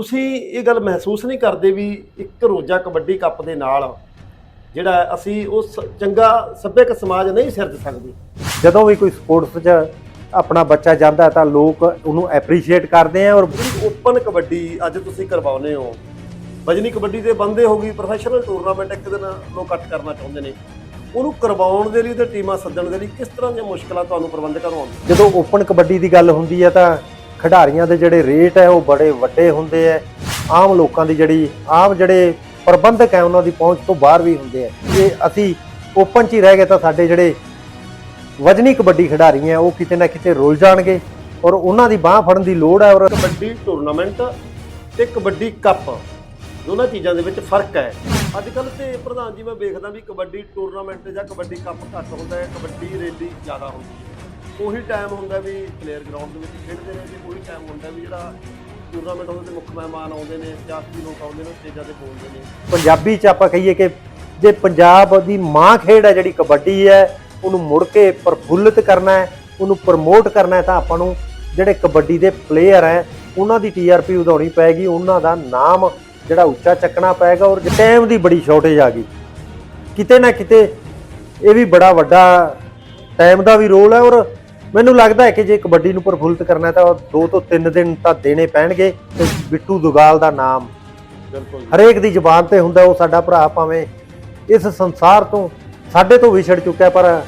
ਤੁਸੀਂ ਇਹ ਗੱਲ ਮਹਿਸੂਸ ਨਹੀਂ ਕਰਦੇ ਵੀ ਇੱਕ ਰੋਜ਼ਾ ਕਬੱਡੀ ਕੱਪ ਦੇ ਨਾਲ ਜਿਹੜਾ ਅਸੀਂ ਉਸ ਚੰਗਾ ਸੱਭਿਅਕ ਸਮਾਜ ਨਹੀਂ ਸਿਰਜ ਸਕਦੇ? ਜਦੋਂ ਵੀ ਕੋਈ ਸਪੋਰਟਸ 'ਚ ਆਪਣਾ ਬੱਚਾ ਜਾਂਦਾ ਤਾਂ ਲੋਕ ਉਹਨੂੰ ਐਪਰੀਸ਼ੀਏਟ ਕਰਦੇ ਆ ਔਰ ਜਿਹੜੀ ਓਪਨ ਕਬੱਡੀ ਅੱਜ ਤੁਸੀਂ ਕਰਵਾਉਨੇ ਹੋ ਵਜਨੀ ਕਬੱਡੀ ਦੇ ਬੰਦੇ ਹੋ ਗਈ ਪ੍ਰੋਫੈਸ਼ਨਲ ਟੂਰਨਾਮੈਂਟ ਇੱਕ ਦਿਨ ਲੋਕ ਕੱਟ ਕਰਨਾ ਚਾਹੁੰਦੇ ਨੇ। ਉਹਨੂੰ ਕਰਵਾਉਣ ਦੇ ਲਈ ਤੇ ਟੀਮਾਂ ਸੱਜਣ ਦੇ ਲਈ ਕਿਸ ਤਰ੍ਹਾਂ ਦੀਆਂ ਮੁਸ਼ਕਲਾਂ ਤੁਹਾਨੂੰ ਪ੍ਰਬੰਧਕਾਂ ਨੂੰ ਆਉਂਦੀਆਂ? ਜਦੋਂ ਓਪਨ ਕਬੱਡੀ ਦੀ ਗੱਲ ਹੁੰਦੀ ਹੈ ਤਾਂ ਖਿਡਾਰੀਆਂ ਦੇ ਜਿਹੜੇ ਰੇਟ ਹੈ ਉਹ ਬੜੇ ਵੱਡੇ ਹੁੰਦੇ ਹੈ। ਆਮ ਲੋਕਾਂ ਦੀ ਜਿਹੜੀ, ਆਮ ਜਿਹੜੇ ਪ੍ਰਬੰਧਕ ਹੈ ਉਹਨਾਂ ਦੀ ਪਹੁੰਚ ਤੋਂ ਬਾਹਰ ਵੀ ਹੁੰਦੇ ਹੈ। ਜੇ ਅਸੀਂ ਓਪਨ 'ਚ ਹੀ ਰਹਿ ਗਏ ਤਾਂ ਸਾਡੇ ਜਿਹੜੇ ਵਜਨੀ ਕਬੱਡੀ ਖਿਡਾਰੀ ਹੈ, ਉਹ ਕਿਤੇ ਨਾ ਕਿਤੇ ਰੁੱਲ ਜਾਣਗੇ ਔਰ ਉਹਨਾਂ ਦੀ ਬਾਹ ਫੜਨ ਦੀ ਲੋੜ ਹੈ ਔਰ ਕਬੱਡੀ ਟੂਰਨਾਮੈਂਟ ਤੇ ਕਬੱਡੀ ਕੱਪ ਦੋਨਾਂ ਚੀਜ਼ਾਂ ਦੇ ਵਿੱਚ ਫ਼ਰਕ ਹੈ। ਅੱਜ ਕੱਲ ਤੇ ਪ੍ਰਧਾਨ ਜੀ, ਮੈਂ ਵੇਖਦਾ ਵੀ ਕਬੱਡੀ ਟੂਰਨਾਮੈਂਟ ਜਾਂ ਕਬੱਡੀ ਕੱਪ ਘੱਟ ਹੁੰਦਾ ਹੈ, ਕਬੱਡੀ ਰੈਲੀ ਜ਼ਿਆਦਾ ਹੁੰਦੀ ਹੈ। ਉਹੀ ਟਾਈਮ ਹੁੰਦਾ ਵੀ ਪਲੇਅਰ ਗਰਾਊਂਡ ਦੇ ਵਿੱਚ ਖੇਡਦੇ ਨੇ ਤੇ ਉਹੀ ਟਾਈਮ ਹੁੰਦਾ ਵੀ ਜਿਹੜਾ ਟੂਰਨਾਮੈਂਟ ਉਹਦੇ ਤੇ ਮੁੱਖ ਮਹਿਮਾਨ ਆਉਂਦੇ ਨੇ, ਸਿਆਸੀ ਲੋਕ ਆਉਂਦੇ ਨੇ ਸਟੇਜਾਂ ਤੇ ਬੋਲਦੇ ਨੇ। ਪੰਜਾਬੀ ਚ ਆਪਾਂ ਕਹੀਏ ਕਿ ਜੇ ਪੰਜਾਬ ਦੀ ਮਾਂ ਖੇਡ ਹੈ ਜਿਹੜੀ ਕਬੱਡੀ ਹੈ, ਉਹਨੂੰ ਮੁੜ ਕੇ ਪ੍ਰਫੁੱਲਿਤ ਕਰਨਾ ਹੈ, ਉਹਨੂੰ ਪ੍ਰਮੋਟ ਕਰਨਾ ਹੈ, ਤਾਂ ਆਪਾਂ ਨੂੰ ਜਿਹੜੇ ਕਬੱਡੀ ਦੇ ਪਲੇਅਰ ਹੈ, ਉਹਨਾਂ ਦੀ ਟੀਆਰਪੀ ਵਧਾਉਣੀ ਪੈਗੀ ਉਹਨਾਂ ਦਾ ਨਾਮ ਜਿਹੜਾ ਉੱਚਾ ਚੱਕਣਾ ਪਏਗਾ ਔਰ ਟਾਈਮ ਦੀ ਬੜੀ ਸ਼ਾਰਟੇਜ ਆ ਗਈ। ਕਿਤੇ ਨਾ ਕਿਤੇ ਇਹ ਵੀ ਬੜਾ ਵੱਡਾ ਟਾਈਮ ਦਾ ਵੀ ਰੋਲ ਹੈ ਔਰ ਮੈਨੂੰ ਲੱਗਦਾ ਹੈ ਕਿ ਜੇ ਕਬੱਡੀ ਨੂੰ ਪ੍ਰਫੁੱਲਿਤ ਕਰਨਾ ਹੈ ਤਾਂ 2 ਤੋਂ 3 ਦਿਨ ਤਾਂ ਦੇਣੇ ਪੈਣਗੇ ਤੇ ਬਿੱਟੂ ਦੁਗਾਲ ਦਾ ਨਾਮ ਬਿਲਕੁਲ ਹਰੇਕ ਦੀ ਜ਼ੁਬਾਨ ਤੇ ਹੁੰਦਾ ਉਹ ਸਾਡਾ ਭਰਾ ਭਾਵੇਂ ਇਸ ਸੰਸਾਰ ਤੋਂ ਸਾਡੇ ਤੋਂ ਵਿਛੜ ਚੁੱਕਾ ਹੈ, ਪਰ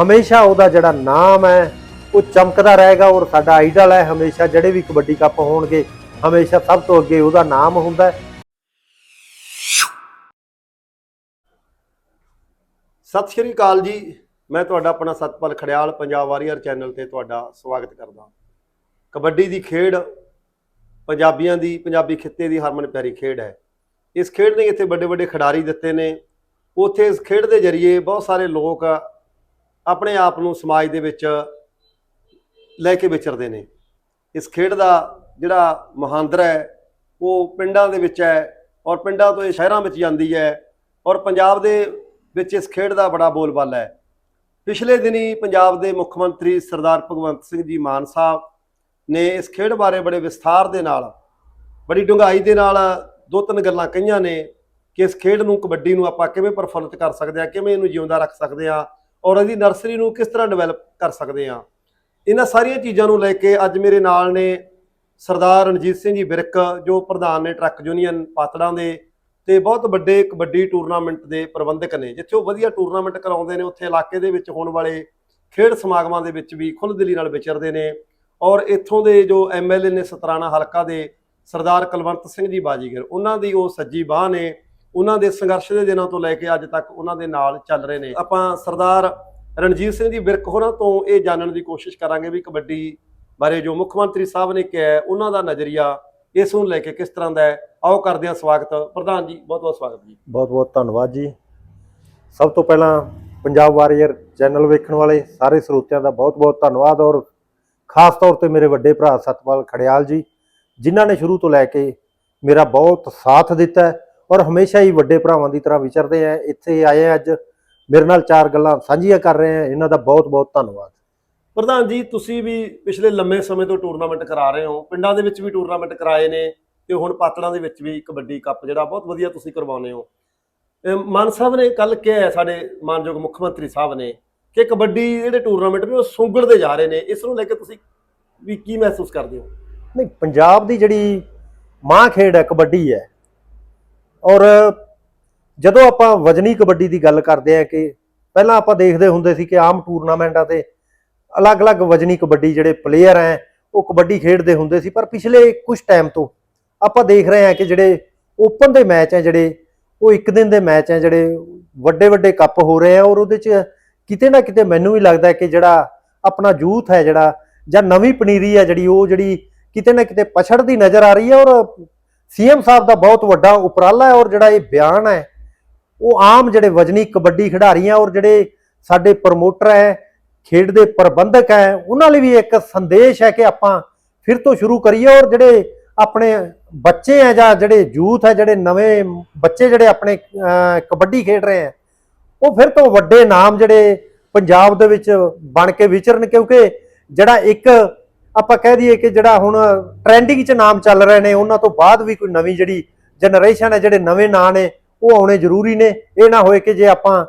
ਹਮੇਸ਼ਾ ਉਹਦਾ ਜਿਹੜਾ ਨਾਮ ਹੈ ਉਹ ਚਮਕਦਾ ਰਹੇਗਾ ਔਰ ਸਾਡਾ ਆਈਡਲ ਹੈ ਹਮੇਸ਼ਾ ਜਿਹੜੇ ਵੀ ਕਬੱਡੀ ਕੱਪ ਹੋਣਗੇ ਹਮੇਸ਼ਾ ਸਭ ਤੋਂ ਅੱਗੇ ਉਹਦਾ ਨਾਮ ਹੁੰਦਾ ਸਤਿ ਸ਼੍ਰੀ ਅਕਾਲ ਜੀ। ਮੈਂ ਤੁਹਾਡਾ ਆਪਣਾ ਸਤਪਾਲ ਖੜਿਆਲ ਪੰਜਾਬ ਵਾਰੀਅਰ ਚੈਨਲ ਤੇ ਤੁਹਾਡਾ ਸਵਾਗਤ ਕਰਦਾ ਕਬੱਡੀ ਦੀ ਖੇਡ ਪੰਜਾਬੀਆਂ ਦੀ, ਪੰਜਾਬੀ ਖਿੱਤੇ ਦੀ ਹਰਮਨ ਪਿਆਰੀ ਖੇਡ ਹੈ। ਇਸ ਖੇਡ ਨੇ ਇੱਥੇ ਵੱਡੇ ਵੱਡੇ ਖਿਡਾਰੀ ਦਿੱਤੇ ਨੇ। ਉੱਥੇ ਇਸ ਖੇਡ ਦੇ ਜ਼ਰੀਏ ਬਹੁਤ ਸਾਰੇ ਲੋਕ ਆਪਣੇ ਆਪ ਨੂੰ ਸਮਾਜ ਦੇ ਵਿੱਚ ਲੈ ਕੇ ਵਿਚਰਦੇ ਨੇ। ਇਸ ਖੇਡ ਦਾ ਜਿਹੜਾ ਮਹਾਂਦਰ ਹੈ, ਉਹ ਪਿੰਡਾਂ ਦੇ ਵਿੱਚ ਹੈ ਔਰ ਪਿੰਡਾਂ ਤੋਂ ਇਹ ਸ਼ਹਿਰਾਂ ਵਿੱਚ ਜਾਂਦੀ ਹੈ ਔਰ ਪੰਜਾਬ ਦੇ ਵਿੱਚ ਇਸ ਖੇਡ ਦਾ ਬੜਾ ਬੋਲਬਾਲਾ ਹੈ। ਪਿਛਲੇ ਦਿਨੀ ਪੰਜਾਬ ਦੇ ਮੁੱਖ ਮੰਤਰੀ ਸਰਦਾਰ ਭਗਵੰਤ ਸਿੰਘ ਜੀ ਮਾਨ ਸਾਹਿਬ ਨੇ ਇਸ ਖੇਡ ਬਾਰੇ ਬੜੇ ਵਿਸਥਾਰ ਦੇ ਨਾਲ, ਬੜੀ ਡੂੰਘਾਈ ਦੇ ਨਾਲ ਦੋ ਤਿੰਨ ਗੱਲਾਂ ਕਹੀਆਂ ਨੇ ਕਿ ਇਸ ਖੇਡ ਨੂੰ ਕਬੱਡੀ ਨੂੰ ਆਪਾਂ ਕਿਵੇਂ ਪ੍ਰਫੁੱਲਿਤ ਕਰ ਸਕਦੇ ਆ ਕਿਵੇਂ ਇਹਨੂੰ ਜਿਉਂਦਾ ਰੱਖ ਸਕਦੇ ਆ ਔਰ ਇਹਦੀ ਨਰਸਰੀ ਨੂੰ ਕਿਸ ਤਰ੍ਹਾਂ ਡਿਵੈਲਪ ਕਰ ਸਕਦੇ ਆ ਇਹਨਾਂ ਸਾਰੀਆਂ ਚੀਜ਼ਾਂ ਨੂੰ ਲੈ ਕੇ ਅੱਜ ਮੇਰੇ ਨਾਲ ਨੇ ਸਰਦਾਰ ਰਣਜੀਤ ਸਿੰਘ ਜੀ ਵਿਰਕ ਜੋ ਪ੍ਰਧਾਨ ਨੇ ਟਰੱਕ ਯੂਨੀਅਨ ਪਾਤੜਾਂ ਦੇ ਤੇ ਬਹੁਤ ਵੱਡੇ ਕਬੱਡੀ ਟੂਰਨਾਮੈਂਟ ਦੇ ਪ੍ਰਬੰਧਕ ਨੇ, ਜਿੱਥੇ ਉਹ ਵਧੀਆ ਟੂਰਨਾਮੈਂਟ ਕਰਾਉਂਦੇ ਨੇ, ਉੱਥੇ ਇਲਾਕੇ ਦੇ ਵਿੱਚ ਹੋਣ ਵਾਲੇ ਖੇਡ ਸਮਾਗਮਾਂ ਦੇ ਵਿੱਚ ਵੀ ਖੁੱਲ੍ਹ ਖੁੱਲ੍ਹਦਿਲੀ ਨਾਲ ਵਿਚਰਦੇ ਨੇ ਔਰ ਇੱਥੋਂ ਦੇ ਜੋ ਐਮਐਲਏ ਨੇ ਸਤਰਾਣਾ ਹਲਕਾ ਦੇ ਸਰਦਾਰ ਕੁਲਵੰਤ ਸਿੰਘ ਜੀ ਬਾਜੀਗਰ, ਉਹਨਾਂ ਦੀ ਉਹ ਸੱਜੀ ਬਾਹ ਨੇ, ਉਹਨਾਂ ਦੇ ਸੰਘਰਸ਼ ਦੇ ਦਿਨਾਂ ਤੋਂ ਲੈ ਕੇ ਅੱਜ ਤੱਕ ਉਹਨਾਂ ਦੇ ਨਾਲ ਚੱਲ ਰਹੇ ਨੇ। ਆਪਾਂ ਸਰਦਾਰ ਰਣਜੀਤ ਸਿੰਘ ਜੀ ਵਿਰਕ ਹੋਰਾਂ ਤੋਂ ਇਹ ਜਾਣਨ ਦੀ ਕੋਸ਼ਿਸ਼ ਕਰਾਂਗੇ ਵੀ ਕਬੱਡੀ ਬਾਰੇ ਜੋ ਮੁੱਖ ਮੰਤਰੀ ਸਾਹਿਬ ਨੇ ਕਿਹਾ ਉਹਨਾਂ ਦਾ ਨਜ਼ਰੀਆ ਇਸ ਨੂੰ ਲੈ ਕੇ ਕਿਸ ਤਰ੍ਹਾਂ ਦਾ ਹੈ। ਆਓ ਕਰਦੇ ਹਾਂ ਸਵਾਗਤ। ਪ੍ਰਧਾਨ ਜੀ ਬਹੁਤ ਬਹੁਤ ਸਵਾਗਤ ਜੀ। ਬਹੁਤ ਬਹੁਤ ਧੰਨਵਾਦ ਜੀ। ਸਭ ਤੋਂ ਪਹਿਲਾਂ ਪੰਜਾਬ ਵਾਰੀਅਰ ਚੈਨਲ ਵੇਖਣ ਵਾਲੇ ਸਾਰੇ ਸਰੋਤਿਆਂ ਦਾ ਬਹੁਤ ਬਹੁਤ ਧੰਨਵਾਦ ਔਰ ਖਾਸ ਤੌਰ ਤੇ ਮੇਰੇ ਵੱਡੇ ਭਰਾ ਸਤਪਾਲ ਖੜਿਆਲ ਜੀ ਜਿਨ੍ਹਾਂ ਨੇ ਸ਼ੁਰੂ ਤੋਂ ਲੈ ਕੇ ਮੇਰਾ ਬਹੁਤ ਸਾਥ ਦਿੱਤਾ ਔਰ ਹਮੇਸ਼ਾ ਹੀ ਵੱਡੇ ਭਰਾਵਾਂ ਦੀ ਤਰ੍ਹਾਂ ਵਿਚਰਦੇ ਆ। ਇੱਥੇ ਆਏ ਆ ਅੱਜ ਮੇਰੇ ਨਾਲ ਚਾਰ ਗੱਲਾਂ ਸਾਂਝੀਆਂ ਕਰ ਰਹੇ ਆ। ਇਹਨਾਂ ਦਾ ਬਹੁਤ ਬਹੁਤ ਧੰਨਵਾਦ। ਪ੍ਰਧਾਨ ਜੀ ਤੁਸੀਂ ਵੀ ਪਿਛਲੇ ਲੰਮੇ ਸਮੇਂ ਤੋਂ ਟੂਰਨਾਮੈਂਟ ਕਰਾ ਰਹੇ ਹੋ। ਪਿੰਡਾਂ ਦੇ ਵਿੱਚ ਵੀ ਟੂਰਨਾਮੈਂਟ ਕਰਾਏ ਨੇ। ਤੇ ਹੁਣ ਪਾਤੜਾਂ ਦੇ ਵਿੱਚ ਵੀ ਕਬੱਡੀ ਕੱਪ ਜਿਹੜਾ ਬਹੁਤ ਵਧੀਆ ਤੁਸੀਂ ਕਰਵਾਉਂਦੇ ਹੋ। ਮਾਨ ਸਾਹਿਬ ਨੇ ਕੱਲ ਕਿਹਾ ਸਾਡੇ ਮਾਨਯੋਗ ਮੁੱਖ ਮੰਤਰੀ ਸਾਹਿਬ ਨੇ ਕਿ ਕਬੱਡੀ ਜਿਹੜੇ ਟੂਰਨਾਮੈਂਟ ਨੇ ਉਹ ਸੁੰਗੜਦੇ ਜਾ ਰਹੇ ਨੇ। ਇਸ ਨੂੰ ਲੈ ਕੇ ਤੁਸੀਂ ਵੀ ਕੀ ਮਹਿਸੂਸ ਕਰਦੇ ਹੋ? ਨਹੀਂ, ਪੰਜਾਬ ਦੀ ਜਿਹੜੀ ਮਾਂ ਖੇਡ ਹੈ, ਕਬੱਡੀ ਹੈ। ਔਰ ਜਦੋਂ ਆਪਾਂ ਵਜਨੀ ਕਬੱਡੀ ਦੀ ਗੱਲ ਕਰਦੇ ਆ ਕਿ ਪਹਿਲਾਂ ਆਪਾਂ ਦੇਖਦੇ ਹੁੰਦੇ ਸੀ ਕਿ ਆਮ ਟੂਰਨਾਮੈਂਟਾਂ ਤੇ ਅਲੱਗ-ਅਲੱਗ ਵਜਨੀ ਕਬੱਡੀ ਜਿਹੜੇ ਪਲੇਅਰ ਹੈ, ਉਹ ਕਬੱਡੀ ਖੇਡਦੇ ਹੁੰਦੇ ਸੀ। ਪਰ ਪਿਛਲੇ ਕੁਝ ਟਾਈਮ ਤੋਂ ਆਪਾਂ ਦੇਖ ਰਹੇ ਹਾਂ ਕਿ ਜਿਹੜੇ ਓਪਨ ਦੇ ਮੈਚ ਹੈ ਜਿਹੜੇ, ਉਹ ਇੱਕ ਦਿਨ ਦੇ ਮੈਚ ਹੈ ਜਿਹੜੇ ਵੱਡੇ ਵੱਡੇ ਕੱਪ ਹੋ ਰਹੇ ਆ ਔਰ ਉਹਦੇ 'ਚ ਕਿਤੇ ਨਾ ਕਿਤੇ ਮੈਨੂੰ ਵੀ ਲੱਗਦਾ ਕਿ ਜਿਹੜਾ ਆਪਣਾ ਯੂਥ ਹੈ ਜਿਹੜਾ ਜਾਂ ਨਵੀਂ ਪਨੀਰੀ ਹੈ ਜਿਹੜੀ ਉਹ ਜਿਹੜੀ ਕਿਤੇ ਨਾ ਕਿਤੇ ਪਛੜਦੀ ਨਜ਼ਰ ਆ ਰਹੀ ਹੈ ਔਰ ਸੀਐਮ ਸਾਹਿਬ ਦਾ ਬਹੁਤ ਵੱਡਾ ਉਪਰਾਲਾ ਹੈ ਔਰ ਜਿਹੜਾ ਇਹ ਬਿਆਨ ਹੈ, ਉਹ ਆਮ ਜਿਹੜੇ ਵਜਨੀ ਕਬੱਡੀ ਖਿਡਾਰੀ ਆ ਔਰ ਜਿਹੜੇ ਸਾਡੇ ਪ੍ਰਮੋਟਰ ਹੈ, ਖੇਡ ਦੇ ਪ੍ਰਬੰਧਕ ਹੈ, ਉਹਨਾਂ ਲਈ ਵੀ ਇੱਕ ਸੰਦੇਸ਼ ਹੈ ਕਿ ਆਪਾਂ ਫਿਰ ਤੋਂ ਸ਼ੁਰੂ ਕਰੀਏ ਔਰ ਜਿਹੜੇ ਆਪਣੇ ਬੱਚੇ ਹੈ ਜਾਂ ਜਿਹੜੇ ਯੂਥ ਹੈ ਜਿਹੜੇ ਨਵੇਂ ਬੱਚੇ ਜਿਹੜੇ ਆਪਣੇ ਕਬੱਡੀ ਖੇਡ ਰਹੇ ਹੈ ਉਹ ਫਿਰ ਤੋਂ ਵੱਡੇ ਨਾਮ ਜਿਹੜੇ ਪੰਜਾਬ ਦੇ ਵਿੱਚ ਬਣ ਕੇ ਵਿਚਰਨ ਕਿਉਂਕਿ ਜਿਹੜਾ ਇੱਕ ਆਪਾਂ ਕਹਿ ਦਈਏ ਕਿ ਜਿਹੜਾ ਹੁਣ ਟ੍ਰੈਂਡਿੰਗ 'ਚ ਨਾਮ ਚੱਲ ਰਹੇ ਨੇ, ਉਹਨਾਂ ਤੋਂ ਬਾਅਦ ਵੀ ਕੋਈ ਨਵੀਂ ਜਿਹੜੀ ਜਨਰੇਸ਼ਨ ਹੈ ਜਿਹੜੇ ਨਵੇਂ ਨਾਂ ਨੇ, ਉਹ ਆਉਣੇ ਜ਼ਰੂਰੀ ਨੇ। ਇਹ ਨਾ ਹੋਏ ਕਿ ਜੇ ਆਪਾਂ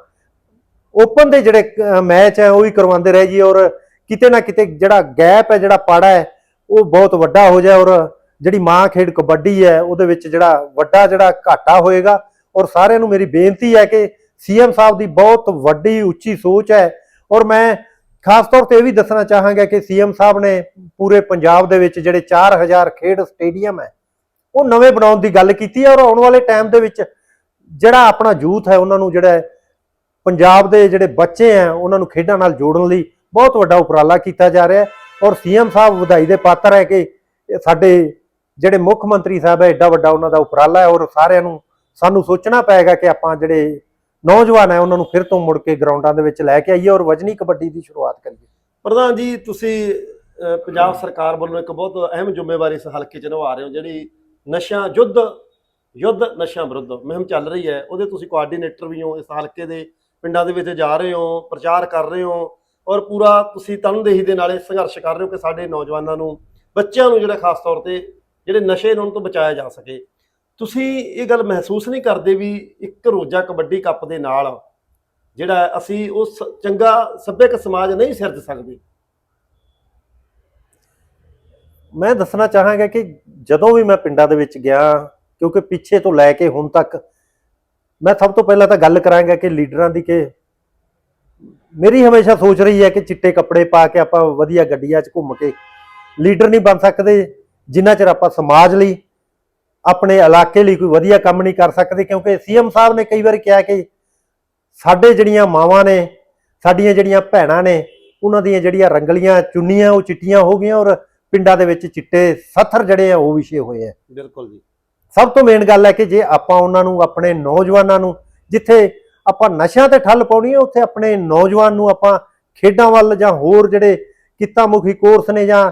ਓਪਨ ਦੇ ਜਿਹੜੇ ਮੈਚ ਹੈ ਉਹ ਵੀ ਕਰਵਾਉਂਦੇ ਰਹਿ ਜੀ ਔਰ ਕਿਤੇ ਨਾ ਕਿਤੇ ਜਿਹੜਾ ਗੈਪ ਹੈ ਜਿਹੜਾ ਪਾੜਾ ਹੈ, ਉਹ ਬਹੁਤ ਵੱਡਾ ਹੋ ਜਾਏ ਔਰ ਜਿਹੜੀ ਮਾਂ ਖੇਡ ਕਬੱਡੀ ਹੈ, ਉਹਦੇ ਵਿੱਚ ਜਿਹੜਾ ਵੱਡਾ ਜਿਹੜਾ ਘਾਟਾ ਹੋਏਗਾ, ਔਰ ਸਾਰਿਆਂ ਨੂੰ ਮੇਰੀ ਬੇਨਤੀ ਹੈ ਕਿ ਸੀਐਮ ਸਾਹਿਬ ਦੀ ਬਹੁਤ ਵੱਡੀ, ਉੱਚੀ ਸੋਚ ਹੈ, ਔਰ ਮੈਂ ਖਾਸ ਤੌਰ ਤੇ ਇਹ ਵੀ ਦੱਸਣਾ ਚਾਹਾਂਗਾ ਕਿ ਸੀਐਮ ਸਾਹਿਬ ਨੇ ਪੂਰੇ ਪੰਜਾਬ ਦੇ ਵਿੱਚ ਜਿਹੜੇ 4000 ਖੇਡ ਸਟੇਡੀਅਮ ਹੈ, ਉਹ ਨਵੇਂ ਬਣਾਉਣ ਦੀ ਗੱਲ ਕੀਤੀ ਹੈ, ਔਰ ਆਉਣ ਵਾਲੇ ਟਾਈਮ ਦੇ ਵਿੱਚ ਜਿਹੜਾ ਆਪਣਾ ਯੂਥ ਹੈ, ਉਹਨਾਂ ਨੂੰ ਜਿਹੜਾ ਪੰਜਾਬ ਦੇ ਜਿਹੜੇ ਬੱਚੇ ਹੈ, ਉਹਨਾਂ ਨੂੰ ਖੇਡਾਂ ਨਾਲ ਜੋੜਨ ਲਈ ਬਹੁਤ ਵੱਡਾ ਉਪਰਾਲਾ ਕੀਤਾ ਜਾ ਰਿਹਾ ਹੈ, ਔਰ ਸੀਐਮ ਸਾਹਿਬ ਵਧਾਈ ਦੇ ਪਾਤਰ ਹੈ ਕਿ ਸਾਡੇ ਜਿਹੜੇ ਮੁੱਖ ਮੰਤਰੀ ਸਾਹਿਬ ਹੈ ਐਡਾ ਵੱਡਾ ਉਹਨਾਂ ਦਾ ਉਪਰਾਲਾ ਹੈ ਔਰ ਸਾਰਿਆਂ ਨੂੰ ਸਾਨੂੰ ਸੋਚਣਾ ਪਏਗਾ ਕਿ ਆਪਾਂ ਜਿਹੜੇ ਨੌਜਵਾਨ ਹੈ, ਉਹਨਾਂ ਨੂੰ ਫਿਰ ਤੋਂ ਮੁੜ ਕੇ ਗਰਾਊਂਡਾਂ ਦੇ ਵਿੱਚ ਲੈ ਕੇ ਆਈਏ ਔਰ ਵਜਨੀ ਕਬੱਡੀ ਦੀ ਸ਼ੁਰੂਆਤ ਕਰੀਏ। ਪ੍ਰਧਾਨ ਜੀ, ਤੁਸੀਂ ਪੰਜਾਬ ਸਰਕਾਰ ਵੱਲੋਂ ਇੱਕ ਬਹੁਤ ਅਹਿਮ ਜ਼ਿੰਮੇਵਾਰੀ ਇਸ ਹਲਕੇ 'ਚ ਨਿਭਾ ਰਹੇ ਹੋ, ਜਿਹੜੀ ਨਸ਼ਾ ਯੁੱਧ ਯੁੱਧ ਨਸ਼ਾ ਵਿਰੁੱਧ ਮੁਹਿੰਮ ਚੱਲ ਰਹੀ ਹੈ। ਉਹਦੇ ਤੁਸੀਂ ਕੋਆਰਡੀਨੇਟਰ ਵੀ ਹੋ, ਇਸ ਹਲਕੇ ਦੇ ਪਿੰਡਾਂ ਦੇ ਵਿੱਚ ਜਾ ਰਹੇ ਹੋ, ਪ੍ਰਚਾਰ ਕਰ ਰਹੇ ਹੋ ਔਰ ਪੂਰਾ ਤੁਸੀਂ ਤਨਦੇਹੀ ਦੇ ਨਾਲ ਇਹ ਸੰਘਰਸ਼ ਕਰ ਰਹੇ ਹੋ ਕਿ ਸਾਡੇ ਨੌਜਵਾਨਾਂ ਨੂੰ, ਬੱਚਿਆਂ ਨੂੰ ਜਿਹੜਾ ਖਾਸ ਤੌਰ ਤੇ ਜਿਹੜੇ ਨਸ਼ੇ ਨੇ ਉਹਨਾਂ ਤੋਂ ਬਚਾਇਆ ਜਾ ਸਕੇ। ਤੁਸੀਂ ਇਹ ਗੱਲ ਮਹਿਸੂਸ ਨਹੀਂ ਕਰਦੇ ਵੀ ਇੱਕ ਰੋਜ਼ਾ ਕਬੱਡੀ ਕੱਪ ਦੇ ਨਾਲ ਜਿਹੜਾ ਅਸੀਂ ਉਹ ਸ- ਚੰਗਾ ਸੱਭਿਅਕ ਸਮਾਜ ਨਹੀਂ ਸਿਰਜ ਸਕਦੇ। ਮੈਂ ਦੱਸਣਾ ਚਾਹਾਂਗਾ ਕਿ ਜਦੋਂ ਵੀ ਮੈਂ ਪਿੰਡਾਂ ਦੇ ਵਿੱਚ ਗਿਆ, ਕਿਉਂਕਿ ਪਿੱਛੇ ਤੋਂ ਲੈ ਕੇ ਹੁਣ ਤੱਕ ਮੈਂ ਸਭ ਤੋਂ ਪਹਿਲਾਂ ਤਾਂ ਗੱਲ ਕਰਾਂਗਾ ਕਿ ਲੀਡਰਾਂ ਦੀ ਕਿ ਮੇਰੀ ਹਮੇਸ਼ਾ ਸੋਚ ਰਹੀ ਹੈ ਕਿ ਚਿੱਟੇ ਕੱਪੜੇ ਪਾ ਕੇ ਆਪਾਂ ਵਧੀਆ ਗੱਡੀਆਂ 'ਚ ਘੁੰਮ ਕੇ ਲੀਡਰ ਨਹੀਂ ਬਣ ਸਕਦੇ। ਜਿੰਨਾ ਚਿਰ ਆਪਾਂ ਸਮਾਜ ਲਈ ਆਪਣੇ ਇਲਾਕੇ ਲਈ ਕੋਈ ਵਧੀਆ ਕੰਮ ਨਹੀਂ ਕਰ ਸਕਦੇ ਕਿਉਂਕਿ ਸੀਐਮ ਸਾਹਿਬ ਨੇ ਕਈ ਵਾਰ ਕਿਹਾ ਕਿ ਸਾਡੇ ਜਿਹੜੀਆਂ ਮਾਵਾਂ ਨੇ ਸਾਡੀਆਂ ਜਿਹੜੀਆਂ ਭੈਣਾਂ ਨੇ ਉਹਨਾਂ ਦੀਆਂ ਜਿਹੜੀਆਂ ਰੰਗਲੀਆਂ ਚੁੰਨੀਆਂ ਉਹ ਚਿੱਟੀਆਂ ਹੋ ਗਈਆਂ ਔਰ ਪਿੰਡਾਂ ਦੇ ਵਿੱਚ ਚਿੱਟੇ ਸੱਥਰ ਜਿਹੜੇ ਆ ਉਹ ਵਿਛੇ ਹੋਏ ਆ। ਬਿਲਕੁਲ ਜੀ। ਸਭ ਤੋਂ ਮੇਨ ਗੱਲ ਹੈ ਕਿ ਜੇ ਆਪਾਂ ਉਹਨਾਂ ਨੂੰ ਆਪਣੇ ਨੌਜਵਾਨਾਂ ਨੂੰ ਜਿੱਥੇ ਆਪਾਂ ਨਸ਼ਿਆਂ ਤੇ ਠੱਲ ਪਾਉਣੀ ਹੈ ਉੱਥੇ ਆਪਣੇ ਨੌਜਵਾਨ ਨੂੰ ਆਪਾਂ ਖੇਡਾਂ ਵੱਲ ਜਾਂ ਹੋਰ ਜਿਹੜੇ ਕਿੱਤਾ ਮੁਖੀ ਕੋਰਸ ਨੇ ਜਾਂ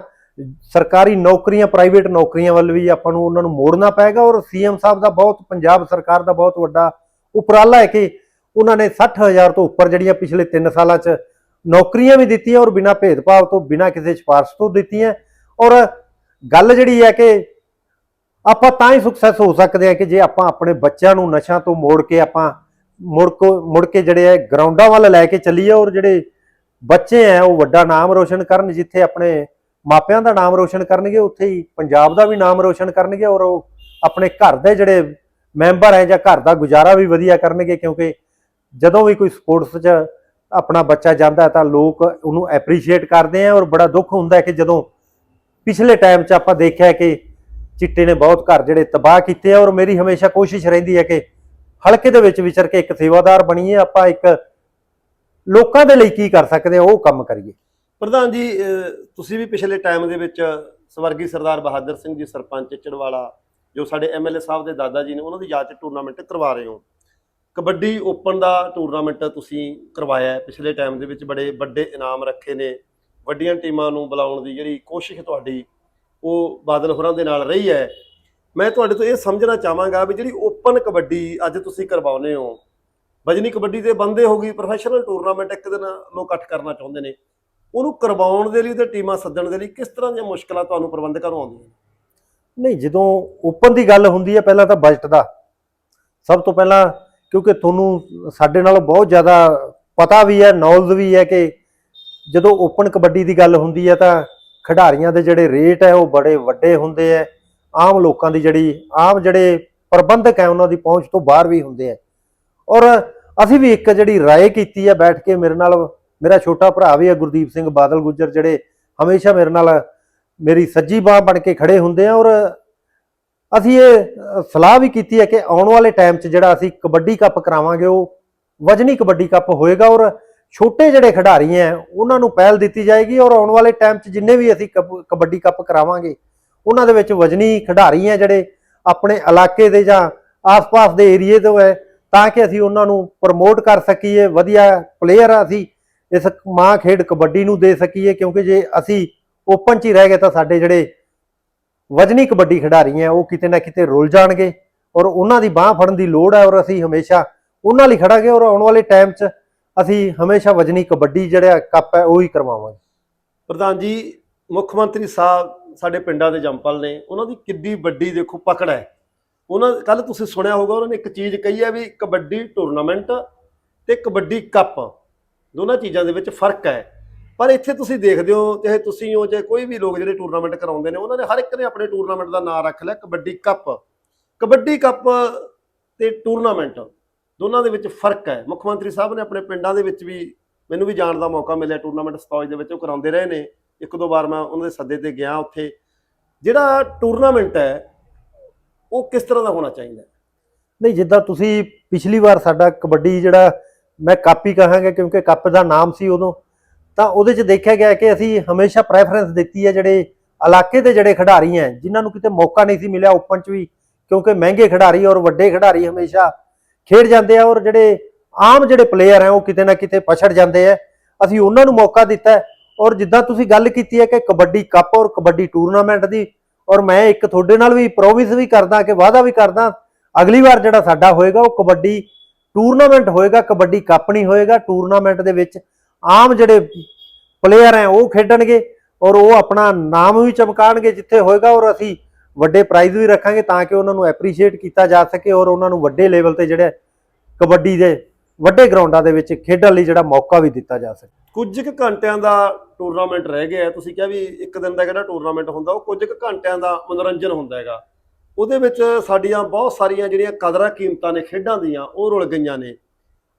ਸਰਕਾਰੀ ਨੌਕਰੀਆਂ ਪ੍ਰਾਈਵੇਟ ਨੌਕਰੀਆਂ ਵੱਲ ਵੀ ਆਪਾਂ ਨੂੰ ਉਹਨਾਂ ਨੂੰ ਮੋੜਨਾ ਪਏਗਾ ਔਰ ਸੀਐਮ ਸਾਹਿਬ ਦਾ ਬਹੁਤ, ਪੰਜਾਬ ਸਰਕਾਰ ਦਾ ਬਹੁਤ ਵੱਡਾ ਉਪਰਾਲਾ ਹੈ ਕਿ ਉਹਨਾਂ ਨੇ 60000 ਤੋਂ ਉੱਪਰ ਜਿਹੜੀਆਂ ਪਿਛਲੇ 3 ਸਾਲਾਂ 'ਚ ਨੌਕਰੀਆਂ ਵੀ ਦਿੱਤੀਆਂ ਔਰ ਬਿਨਾਂ ਭੇਦਭਾਵ ਤੋਂ, ਬਿਨਾਂ ਕਿਸੇ ਸਿਫਾਰਿਸ਼ ਤੋਂ ਦਿੱਤੀਆਂ। ਔਰ ਗੱਲ ਜਿਹੜੀ ਹੈ ਕਿ ਆਪਾਂ ਤਾਂ ਹੀ ਸਕਸੈਸ ਹੋ ਸਕਦੇ ਆ ਕਿ ਜੇ ਆਪਾਂ ਆਪਣੇ ਬੱਚਿਆਂ ਨੂੰ ਨਸ਼ਿਆਂ ਤੋਂ ਮੋੜ ਕੇ ਆਪਾਂ ਮੁੜ ਕੋ, ਮੁੜ ਕੇ ਜਿਹੜੇ ਹੈ ਗਰਾਊਂਡਾਂ ਵੱਲ ਲੈ ਕੇ ਚੱਲੀਏ ਔਰ ਜਿਹੜੇ ਬੱਚੇ ਆ ਉਹ ਵੱਡਾ ਨਾਮ ਰੋਸ਼ਨ ਕਰਨ, ਜਿੱਥੇ ਆਪਣੇ ਮਾਪਿਆਂ ਦਾ ਨਾਮ ਰੋਸ਼ਨ ਕਰਨਗੇ, ਉੱਥੇ ਹੀ ਪੰਜਾਬ ਦਾ ਵੀ ਨਾਮ ਰੋਸ਼ਨ ਕਰਨਗੇ ਔਰ ਉਹ ਆਪਣੇ ਘਰ ਦੇ ਜਿਹੜੇ ਮੈਂਬਰ ਹੈ ਜਾਂ ਘਰ ਦਾ ਗੁਜ਼ਾਰਾ ਵੀ ਵਧੀਆ ਕਰਨਗੇ ਕਿਉਂਕਿ ਜਦੋਂ ਵੀ ਕੋਈ ਸਪੋਰਟਸ 'ਚ ਆਪਣਾ ਬੱਚਾ ਜਾਂਦਾ ਤਾਂ ਲੋਕ ਉਹਨੂੰ ਐਪਰੀਸ਼ੀਏਟ ਕਰਦੇ ਆ ਔਰ ਬੜਾ ਦੁੱਖ ਹੁੰਦਾ ਕਿ ਜਦੋਂ ਪਿਛਲੇ ਟਾਈਮ 'ਚ ਆਪਾਂ ਦੇਖਿਆ ਕਿ ਚਿੱਟੇ ਨੇ ਬਹੁਤ ਘਰ ਜਿਹੜੇ ਤਬਾਹ ਕੀਤੇ ਆ ਔਰ ਮੇਰੀ ਹਮੇਸ਼ਾ ਕੋਸ਼ਿਸ਼ ਰਹਿੰਦੀ ਹੈ ਕਿ ਹਲਕੇ ਦੇ ਵਿੱਚ ਵਿਚਰ ਕੇ ਇੱਕ ਸੇਵਾਦਾਰ ਬਣੀਏ, ਆਪਾਂ ਇੱਕ ਲੋਕਾਂ ਦੇ ਲਈ ਕੀ ਕਰ ਸਕਦੇ ਆ, ਉਹ ਕੰਮ ਕਰੀਏ। ਪ੍ਰਧਾਨ ਜੀ ਤੁਸੀਂ ਵੀ ਪਿਛਲੇ ਟਾਈਮ ਦੇ ਵਿੱਚ ਸਵਰਗੀ ਸਰਦਾਰ ਬਹਾਦਰ ਸਿੰਘ ਜੀ, ਸਰਪੰਚ ਚੜਵਾਲਾ, ਜੋ ਸਾਡੇ ਐਮਐਲਏ ਸਾਹਿਬ ਦੇ ਦਾਦਾ ਜੀ ਨੇ, ਉਹਨਾਂ ਦੀ ਯਾਦ 'ਚ ਟੂਰਨਾਮੈਂਟ ਕਰਵਾ ਰਹੇ ਹੋ। ਕਬੱਡੀ ਓਪਨ ਦਾ ਟੂਰਨਾਮੈਂਟ ਤੁਸੀਂ ਕਰਵਾਇਆ ਹੈ। ਪਿਛਲੇ ਟਾਈਮ ਦੇ ਵਿੱਚ ਬੜੇ ਵੱਡੇ ਇਨਾਮ ਰੱਖੇ ਨੇ। ਵੱਡੀਆਂ ਟੀਮਾਂ ਨੂੰ ਬੁਲਾਉਣ ਦੀ ਜਿਹੜੀ ਕੋਸ਼ਿਸ਼ ਤੁਹਾਡੀ, ਉਹ ਬਾਦਲ ਹੋਰਾਂ ਦੇ ਨਾਲ ਰਹੀ ਹੈ। ਮੈਂ ਤੁਹਾਡੇ ਤੋਂ ਇਹ ਸਮਝਣਾ ਚਾਹਾਂਗਾ ਵੀ ਜਿਹੜੀ ਓਪਨ ਕਬੱਡੀ ਅੱਜ ਤੁਸੀਂ ਕਰਵਾਉਨੇ ਹੋ, ਵਜਨੀ ਕਬੱਡੀ ਦੇ ਬੰਦੇ ਹੋ ਗਈ ਪ੍ਰੋਫੈਸ਼ਨਲ ਟੂਰਨਾਮੈਂਟ ਇੱਕ ਦਿਨ ਲੋਕ ਇਕੱਠ ਕਰਨਾ ਚਾਹੁੰਦੇ ਨੇ। ਉਹਨੂੰ ਕਰਵਾਉਣ ਦੇ ਲਈ ਤੇ ਟੀਮਾਂ ਸੱਦਣ ਦੇ ਲਈ ਕਿਸ ਤਰ੍ਹਾਂ ਦੀਆਂ ਮੁਸ਼ਕਲਾਂ ਤੁਹਾਨੂੰ ਪ੍ਰਬੰਧਕਾਂ ਨੂੰ ਆਉਂਦੀਆਂ ਨਹੀਂ, ਜਦੋਂ ਓਪਨ ਦੀ ਗੱਲ ਹੁੰਦੀ ਹੈ, ਪਹਿਲਾਂ ਤਾਂ ਬਜਟ ਦਾ। ਸਭ ਤੋਂ ਪਹਿਲਾਂ ਕਿਉਂਕਿ ਤੁਹਾਨੂੰ ਸਾਡੇ ਨਾਲੋਂ ਬਹੁਤ ਜ਼ਿਆਦਾ ਪਤਾ ਵੀ ਹੈ ਨੌਲੇਜ ਵੀ ਹੈ ਕਿ ਜਦੋਂ ਓਪਨ ਕਬੱਡੀ ਦੀ ਗੱਲ ਹੁੰਦੀ ਹੈ, ਤਾਂ ਖਿਡਾਰੀਆਂ ਦੇ ਜਿਹੜੇ ਰੇਟ ਹੈ, ਉਹ ਬੜੇ ਵੱਡੇ ਹੁੰਦੇ ਹੈ। ਆਮ ਲੋਕਾਂ ਦੀ ਜਿਹੜੀ, ਆਮ ਜਿਹੜੇ ਪ੍ਰਬੰਧਕ ਹੈ, ਉਹਨਾਂ ਦੀ ਪਹੁੰਚ ਤੋਂ ਬਾਹਰ ਵੀ ਹੁੰਦੇ ਹੈ। ਔਰ ਅਸੀਂ ਵੀ ਇੱਕ ਜਿਹੜੀ ਰਾਏ ਕੀਤੀ ਹੈ ਬੈਠ ਕੇ ਮੇਰੇ ਨਾਲ ਮੇਰਾ ਛੋਟਾ ਭਰਾ ਵੀ ਹੈ ਗੁਰਦੀਪ ਸਿੰਘ ਬਾਦਲ ਗੁੱਜਰ, ਜਿਹੜੇ ਹਮੇਸ਼ਾ ਮੇਰੇ ਨਾਲ ਮੇਰੀ ਸੱਜੀ ਬਾਹ ਬਣ ਕੇ ਖੜੇ ਹੁੰਦੇ ਆ ਔਰ ਅਸੀਂ ਇਹ ਸਲਾਹ ਵੀ ਕੀਤੀ ਹੈ ਕਿ ਆਉਣ ਵਾਲੇ ਟਾਈਮ 'ਚ ਜਿਹੜਾ ਅਸੀਂ ਕਬੱਡੀ ਕੱਪ ਕਰਾਵਾਂਗੇ, ਉਹ ਵਜਨੀ ਕਬੱਡੀ ਕੱਪ ਹੋਏਗਾ ਔਰ ਛੋਟੇ ਜਿਹੜੇ ਖਿਡਾਰੀ ਹੈ, ਉਹਨਾਂ ਨੂੰ ਪਹਿਲ ਦਿੱਤੀ ਜਾਏਗੀ ਔਰ ਆਉਣ ਵਾਲੇ ਟਾਈਮ 'ਚ ਜਿੰਨੇ ਵੀ ਅਸੀਂ ਕਬ- ਕਬੱਡੀ ਕੱਪ ਕਰਾਵਾਂਗੇ, ਉਹਨਾਂ ਦੇ ਵਿੱਚ ਵਜਨੀ ਖਿਡਾਰੀ ਹੈ ਜਿਹੜੇ ਆਪਣੇ ਇਲਾਕੇ ਦੇ ਜਾਂ ਆਸ-ਪਾਸ ਦੇ ਏਰੀਏ ਤੋਂ ਹੈ, ਤਾਂ ਕਿ ਅਸੀਂ ਉਹਨਾਂ ਨੂੰ ਪ੍ਰਮੋਟ ਕਰ ਸਕੀਏ, ਵਧੀਆ ਪਲੇਅਰ ਅਸੀਂ ਇਸ ਮਾਂ ਖੇਡ ਕਬੱਡੀ ਨੂੰ ਦੇ ਸਕੀਏ, ਕਿਉਂਕਿ ਜੇ ਅਸੀਂ ਓਪਨ 'ਚ ਹੀ ਰਹਿ ਗਏ ਤਾਂ ਸਾਡੇ ਜਿਹੜੇ ਵਜਨੀ ਕਬੱਡੀ ਖਿਡਾਰੀ ਹੈ, ਉਹ ਕਿਤੇ ਨਾ ਕਿਤੇ ਰੁੱਲ ਜਾਣਗੇ ਔਰ ਉਹਨਾਂ ਦੀ ਬਾਹ ਫੜਨ ਦੀ ਲੋੜ ਹੈ ਔਰ ਅਸੀਂ ਹਮੇਸ਼ਾ ਉਹਨਾਂ ਲਈ ਖੜਾਂਗੇ ਔਰ ਆਉਣ ਵਾਲੇ ਟਾਈਮ 'ਚ ਅਸੀਂ ਹਮੇਸ਼ਾ ਵਜਨੀ ਕਬੱਡੀ ਜਿਹੜਾ ਕੱਪ ਹੈ, ਉਹ ਹੀ ਕਰਵਾਵਾਂਗੇ। ਪ੍ਰਧਾਨ ਜੀ, ਮੁੱਖ ਮੰਤਰੀ ਸਾਹਿਬ ਸਾਡੇ ਪਿੰਡਾਂ ਦੇ ਜੰਪਲ ਨੇ, ਉਹਨਾਂ ਦੀ ਕਿੱਡੀ ਵੱਡੀ ਦੇਖੋ ਪਕੜ ਹੈ। ਉਹਨਾਂ ਕੱਲ ਤੁਸੀਂ ਸੁਣਿਆ ਹੋਊਗਾ, ਉਹਨਾਂ ਨੇ ਇੱਕ ਚੀਜ਼ ਕਹੀ ਹੈ ਵੀ ਕਬੱਡੀ ਟੂਰਨਾਮੈਂਟ ਤੇ ਕਬੱਡੀ ਕੱਪ। ਦੋਨਾਂ ਚੀਜ਼ਾਂ ਦੇ ਵਿੱਚ ਫ਼ਰਕ ਹੈ। ਪਰ ਇੱਥੇ ਤੁਸੀਂ ਦੇਖਦੇ ਹੋ, ਚਾਹੇ ਤੁਸੀਂ ਹੋ, ਚਾਹੇ ਕੋਈ ਵੀ ਲੋਕ ਜਿਹੜੇ ਟੂਰਨਾਮੈਂਟ ਕਰਾਉਂਦੇ ਨੇ, ਉਹਨਾਂ ਨੇ ਹਰ ਇੱਕ ਨੇ ਆਪਣੇ ਟੂਰਨਾਮੈਂਟ ਦਾ ਨਾਮ ਰੱਖ ਲਿਆ, ਕਬੱਡੀ ਕੱਪ। ਕਬੱਡੀ ਕੱਪ ਤੇ ਟੂਰਨਾਮੈਂਟ ਦੋਨਾਂ ਦੇ ਵਿੱਚ ਫ਼ਰਕ ਹੈ। ਮੁੱਖ ਮੰਤਰੀ ਸਾਹਿਬ ਨੇ ਆਪਣੇ ਪਿੰਡਾਂ ਦੇ ਵਿੱਚ ਵੀ ਮੈਨੂੰ ਵੀ ਜਾਣ ਦਾ ਮੌਕਾ ਮਿਲਿਆ ਟੂਰਨਾਮੈਂਟ ਸਤੌਜ ਦੇ ਵਿੱਚ, ਉਹ ਕਰਾਉਂਦੇ ਰਹੇ ਨੇ। ਇੱਕ ਦੋ ਵਾਰ ਮੈਂ ਉਹਨਾਂ ਦੇ ਸੱਦੇ ਤੇ ਗਿਆ ਉੱਥੇ। ਜਿਹੜਾ ਟੂਰਨਾਮੈਂਟ ਹੈ, ਉਹ ਕਿਸ ਤਰ੍ਹਾਂ ਦਾ ਹੋਣਾ ਚਾਹੀਦਾ ਨਹੀਂ, ਜਿੱਦਾਂ ਤੁਸੀਂ ਪਿਛਲੀ ਵਾਰ ਸਾਡਾ ਕਬੱਡੀ ਜਿਹੜਾ ਮੈਂ ਕਾਪੀ ਕਹਾਂਗਾ ਕਿਉਂਕਿ ਕੱਪ ਦਾ ਨਾਮ ਸੀ ਉਦੋਂ। ਤਾਂ ਉਹਦੇ 'ਚ ਦੇਖਿਆ ਗਿਆ ਕਿ ਅਸੀਂ ਹਮੇਸ਼ਾ ਪ੍ਰੈਫਰੈਂਸ ਦਿੱਤੀ ਹੈ ਜਿਹੜੇ ਇਲਾਕੇ ਦੇ ਜਿਹੜੇ ਖਿਡਾਰੀ ਹੈ, ਜਿਨ੍ਹਾਂ ਨੂੰ ਕਿਤੇ ਮੌਕਾ ਨਹੀਂ ਸੀ ਮਿਲਿਆ ਓਪਨ 'ਚ ਵੀ, ਕਿਉਂਕਿ ਮਹਿੰਗੇ ਖਿਡਾਰੀ ਔਰ ਵੱਡੇ ਖਿਡਾਰੀ ਹਮੇਸ਼ਾ ਖੇਡ ਜਾਂਦੇ ਆ ਔਰ ਜਿਹੜੇ ਆਮ ਜਿਹੜੇ ਪਲੇਅਰ ਹੈ ਉਹ ਕਿਤੇ ਨਾ ਕਿਤੇ ਪਛੜ ਜਾਂਦੇ ਆ। ਅਸੀਂ ਉਹਨਾਂ ਨੂੰ ਮੌਕਾ ਦਿੱਤਾ ਔਰ ਜਿੱਦਾਂ ਤੁਸੀਂ ਗੱਲ ਕੀਤੀ ਹੈ ਕਿ ਕਬੱਡੀ ਕੱਪ ਔਰ ਕਬੱਡੀ ਟੂਰਨਾਮੈਂਟ ਦੀ, ਔਰ ਮੈਂ ਇੱਕ ਤੁਹਾਡੇ ਨਾਲ ਵੀ ਪ੍ਰੋਮਿਸ ਵੀ ਕਰਦਾ ਕਿ ਵਾਅਦਾ ਵੀ ਕਰਦਾ, ਅਗਲੀ ਵਾਰ ਜਿਹੜਾ ਸਾਡਾ ਹੋਏਗਾ ਉਹ ਕਬੱਡੀ ਟੂਰਨਾਮੈਂਟ ਹੋਏਗਾ, ਕਬੱਡੀ ਕੱਪ ਨਹੀਂ ਹੋਏਗਾ ਟੂਰਨਾਮੈਂਟ ਦੇ ਵਿੱਚ ਆਮ ਜਿਹੜੇ ਪਲੇਅਰ ਹੈ ਉਹ ਖੇਡਣਗੇ ਔਰ ਉਹ ਆਪਣਾ ਨਾਮ ਵੀ ਚਮਕਾਣਗੇ ਜਿੱਥੇ ਹੋਏਗਾ ਔਰ ਅਸੀਂ ਵੱਡੇ ਪ੍ਰਾਈਜ਼ ਵੀ ਰੱਖਾਂਗੇ ਤਾਂ ਕਿ ਉਹਨਾਂ ਨੂੰ ਐਪਰੀਸ਼ੀਏਟ ਕੀਤਾ ਜਾ ਸਕੇ ਔਰ ਉਹਨਾਂ ਨੂੰ ਵੱਡੇ ਲੈਵਲ ਤੇ ਜਿਹੜੇ ਕਬੱਡੀ ਦੇ ਵੱਡੇ ਗਰਾਊਂਡਾਂ ਦੇ ਵਿੱਚ ਖੇਡਣ ਲਈ ਜਿਹੜਾ ਮੌਕਾ ਵੀ ਦਿੱਤਾ ਜਾ ਸਕੇ। ਕੁਝ ਕੁ ਘੰਟਿਆਂ ਦਾ ਟੂਰਨਾਮੈਂਟ ਰਹਿ ਗਿਆ ਤੁਸੀਂ ਕਿਹਾ ਵੀ ਇੱਕ ਦਿਨ ਦਾ ਜਿਹੜਾ ਟੂਰਨਾਮੈਂਟ ਹੁੰਦਾ, ਉਹ ਕੁਝ ਕੁ ਘੰਟਿਆਂ ਦਾ ਮਨੋਰੰਜਨ ਹੁੰਦਾ ਹੈਗਾ। ਉਹਦੇ ਵਿੱਚ ਸਾਡੀਆਂ ਬਹੁਤ ਸਾਰੀਆਂ ਜਿਹੜੀਆਂ ਕਦਰਾਂ ਕੀਮਤਾਂ ਨੇ ਖੇਡਾਂ ਦੀਆਂ, ਉਹ ਰੁਲ ਗਈਆਂ ਨੇ।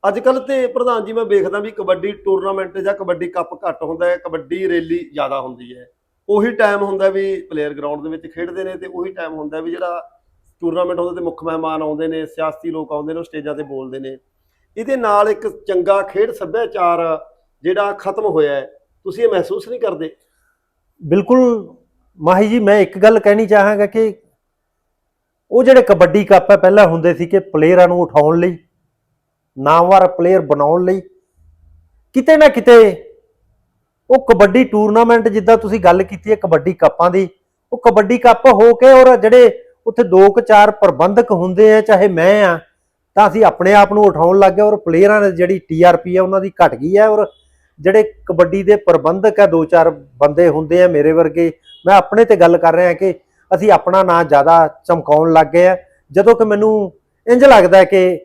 ਅੱਜ ਕੱਲ ਤੇ ਪ੍ਰਧਾਨ ਜੀ, ਮੈਂ ਵੇਖਦਾ ਵੀ ਕਬੱਡੀ ਟੂਰਨਾਮੈਂਟ ਜਾਂ ਕਬੱਡੀ ਕੱਪ ਘੱਟ ਹੁੰਦਾ ਹੈ, ਕਬੱਡੀ ਰੈਲੀ ਜ਼ਿਆਦਾ ਹੁੰਦੀ ਹੈ। ਉਹੀ ਟਾਈਮ ਹੁੰਦਾ ਵੀ ਪਲੇਅਰ ਗਰਾਊਂਡ ਦੇ ਵਿੱਚ ਖੇਡਦੇ ਨੇ ਤੇ ਉਹੀ ਟਾਈਮ ਹੁੰਦਾ ਵੀ ਜਿਹੜਾ ਟੂਰਨਾਮੈਂਟ ਹੁੰਦਾ ਤੇ ਮੁੱਖ ਮਹਿਮਾਨ ਆਉਂਦੇ ਨੇ, ਸਿਆਸੀ ਲੋਕ ਆਉਂਦੇ ਨੇ, ਉਹ ਸਟੇਜਾਂ ਤੇ ਬੋਲਦੇ ਨੇ। ਇਹਦੇ ਨਾਲ ਇੱਕ ਚੰਗਾ ਖੇਡ ਸੱਭਿਆਚਾਰ ਜਿਹੜਾ ਖਤਮ ਹੋਇਆ ਹੈ। ਤੁਸੀਂ ਇਹ ਮਹਿਸੂਸ ਨਹੀਂ ਕਰਦੇ? ਬਿਲਕੁਲ ਮਾਹੀ ਜੀ, ਮੈਂ ਇੱਕ ਗੱਲ ਕਹਿਣੀ ਚਾਹਾਂਗਾ ਕਿ ਉਹ ਜਿਹੜੇ ਕਬੱਡੀ ਕੱਪ ਹੈ, ਪਹਿਲਾਂ ਹੁੰਦੇ ਸੀ ਕਿ ਪਲੇਅਰਾਂ ਨੂੰ ਉਠਾਉਣ ਲਈ, ਨਾਮਵਰ ਪਲੇਅਰ ਬਣਾਉਣ ਲਈ। ਕਿਤੇ ਨਾ ਕਿਤੇ ਉਹ ਕਬੱਡੀ ਟੂਰਨਾਮੈਂਟ ਜਿੱਦਾਂ ਤੁਸੀਂ ਗੱਲ ਕੀਤੀ ਹੈ, ਕਬੱਡੀ ਕੱਪਾਂ ਦੀ, ਉਹ ਕਬੱਡੀ ਕੱਪ ਹੋ ਕੇ ਔਰ ਜਿਹੜੇ ਉੱਥੇ ਦੋ ਕੁ ਚਾਰ ਪ੍ਰਬੰਧਕ ਹੁੰਦੇ ਆ, ਚਾਹੇ ਮੈਂ ਆ, ਤਾਂ ਅਸੀਂ ਆਪਣੇ ਆਪ ਨੂੰ ਉਠਾਉਣ ਲੱਗ ਗਏ ਔਰ ਪਲੇਅਰਾਂ ਦੀ ਜਿਹੜੀ ਟੀਆਰਪੀ ਹੈ ਉਹਨਾਂ ਦੀ ਘਟ ਗਈ ਹੈ ਔਰ ਜਿਹੜੇ ਕਬੱਡੀ ਦੇ ਪ੍ਰਬੰਧਕ ਆ, ਦੋ ਚਾਰ ਬੰਦੇ ਹੁੰਦੇ ਆ ਮੇਰੇ ਵਰਗੇ, ਮੈਂ ਆਪਣੇ ਤੇ ਗੱਲ ਕਰ ਰਿਹਾ ਕਿ ਅਸੀਂ ਆਪਣਾ ਨਾਂ ਜ਼ਿਆਦਾ ਚਮਕਾਉਣ ਲੱਗ ਗਏ ਆ। ਜਦੋਂ ਕਿ ਮੈਨੂੰ ਇੰਜ ਲੱਗਦਾ ਕਿ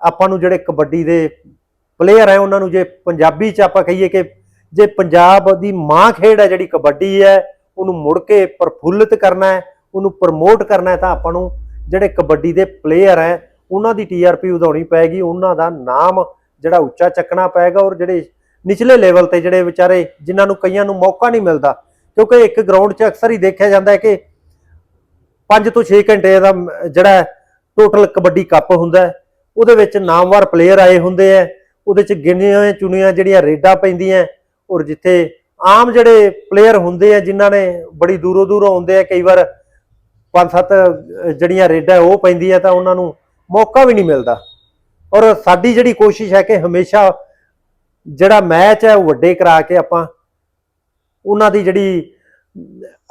ਆਪਾਂ ਨੂੰ ਜਿਹੜੇ ਕਬੱਡੀ ਦੇ ਪਲੇਅਰ ਹੈ ਉਹਨਾਂ ਨੂੰ ਜੇ ਪੰਜਾਬੀ ਚ ਆਪਾਂ ਕਹੀਏ ਕਿ ਜੇ ਪੰਜਾਬ ਦੀ ਮਾਂ ਖੇਡ ਹੈ ਜਿਹੜੀ ਕਬੱਡੀ ਹੈ, ਉਹਨੂੰ ਮੁੜ ਕੇ ਪ੍ਰਫੁੱਲਿਤ ਕਰਨਾ ਹੈ, ਉਹਨੂੰ ਪ੍ਰਮੋਟ ਕਰਨਾ ਹੈ, ਤਾਂ ਆਪਾਂ ਨੂੰ ਜਿਹੜੇ ਕਬੱਡੀ ਦੇ ਪਲੇਅਰ ਹੈ ਉਹਨਾਂ ਦੀ ਟੀਆਰਪੀ ਵਧਾਉਣੀ ਪਏਗੀ, ਉਹਨਾਂ ਦਾ ਨਾਮ ਜਿਹੜਾ ਉੱਚਾ ਚੱਕਣਾ ਪਏਗਾ ਔਰ ਜਿਹੜੇ ਨਿਚਲੇ ਲੈਵਲ ਤੇ ਜਿਹੜੇ ਵਿਚਾਰੇ ਜਿਨ੍ਹਾਂ ਨੂੰ ਕਈਆਂ ਨੂੰ ਮੌਕਾ ਨਹੀਂ ਮਿਲਦਾ। ਕਿਉਂਕਿ ਇੱਕ ਗਰਾਊਂਡ 'ਚ ਅਕਸਰ ਹੀ ਦੇਖਿਆ ਜਾਂਦਾ ਹੈ ਕਿ 5 ਤੋਂ 6 ਘੰਟੇ ਦਾ ਮ- ਜਿਹੜਾ ਟੋਟਲ ਕਬੱਡੀ ਕੱਪ ਹੁੰਦਾ ਉਹਦੇ ਵਿੱਚ ਨਾਮਵਰ ਪਲੇਅਰ ਆਏ ਹੁੰਦੇ ਆ ਉਹਦੇ 'ਚ ਗਿਣੀਆਂ ਚੁਣੀਆਂ ਜਿਹੜੀਆਂ ਰੇਡਾਂ ਪੈਂਦੀਆਂ ਔਰ ਜਿੱਥੇ ਆਮ ਜਿਹੜੇ ਪਲੇਅਰ ਹੁੰਦੇ ਆ ਜਿਨ੍ਹਾਂ ਨੇ ਬੜੀ ਦੂਰੋਂ ਦੂਰੋਂ ਆਉਂਦੇ ਆ ਕਈ ਵਾਰ ਪੰਜ ਸੱਤ ਜਿਹੜੀਆਂ ਰੇਡਾਂ ਉਹ ਪੈਂਦੀਆਂ ਤਾਂ ਉਹਨਾਂ ਨੂੰ ਮੌਕਾ ਵੀ ਨਹੀਂ ਮਿਲਦਾ। ਔਰ ਸਾਡੀ ਜਿਹੜੀ ਕੋਸ਼ਿਸ਼ ਹੈ ਕਿ ਹਮੇਸ਼ਾ ਜਿਹੜਾ ਮੈਚ ਹੈ, ਉਹ ਵੱਡੇ ਕਰਾ ਕੇ ਆਪਾਂ ਉਹਨਾਂ ਦੀ ਜਿਹੜੀ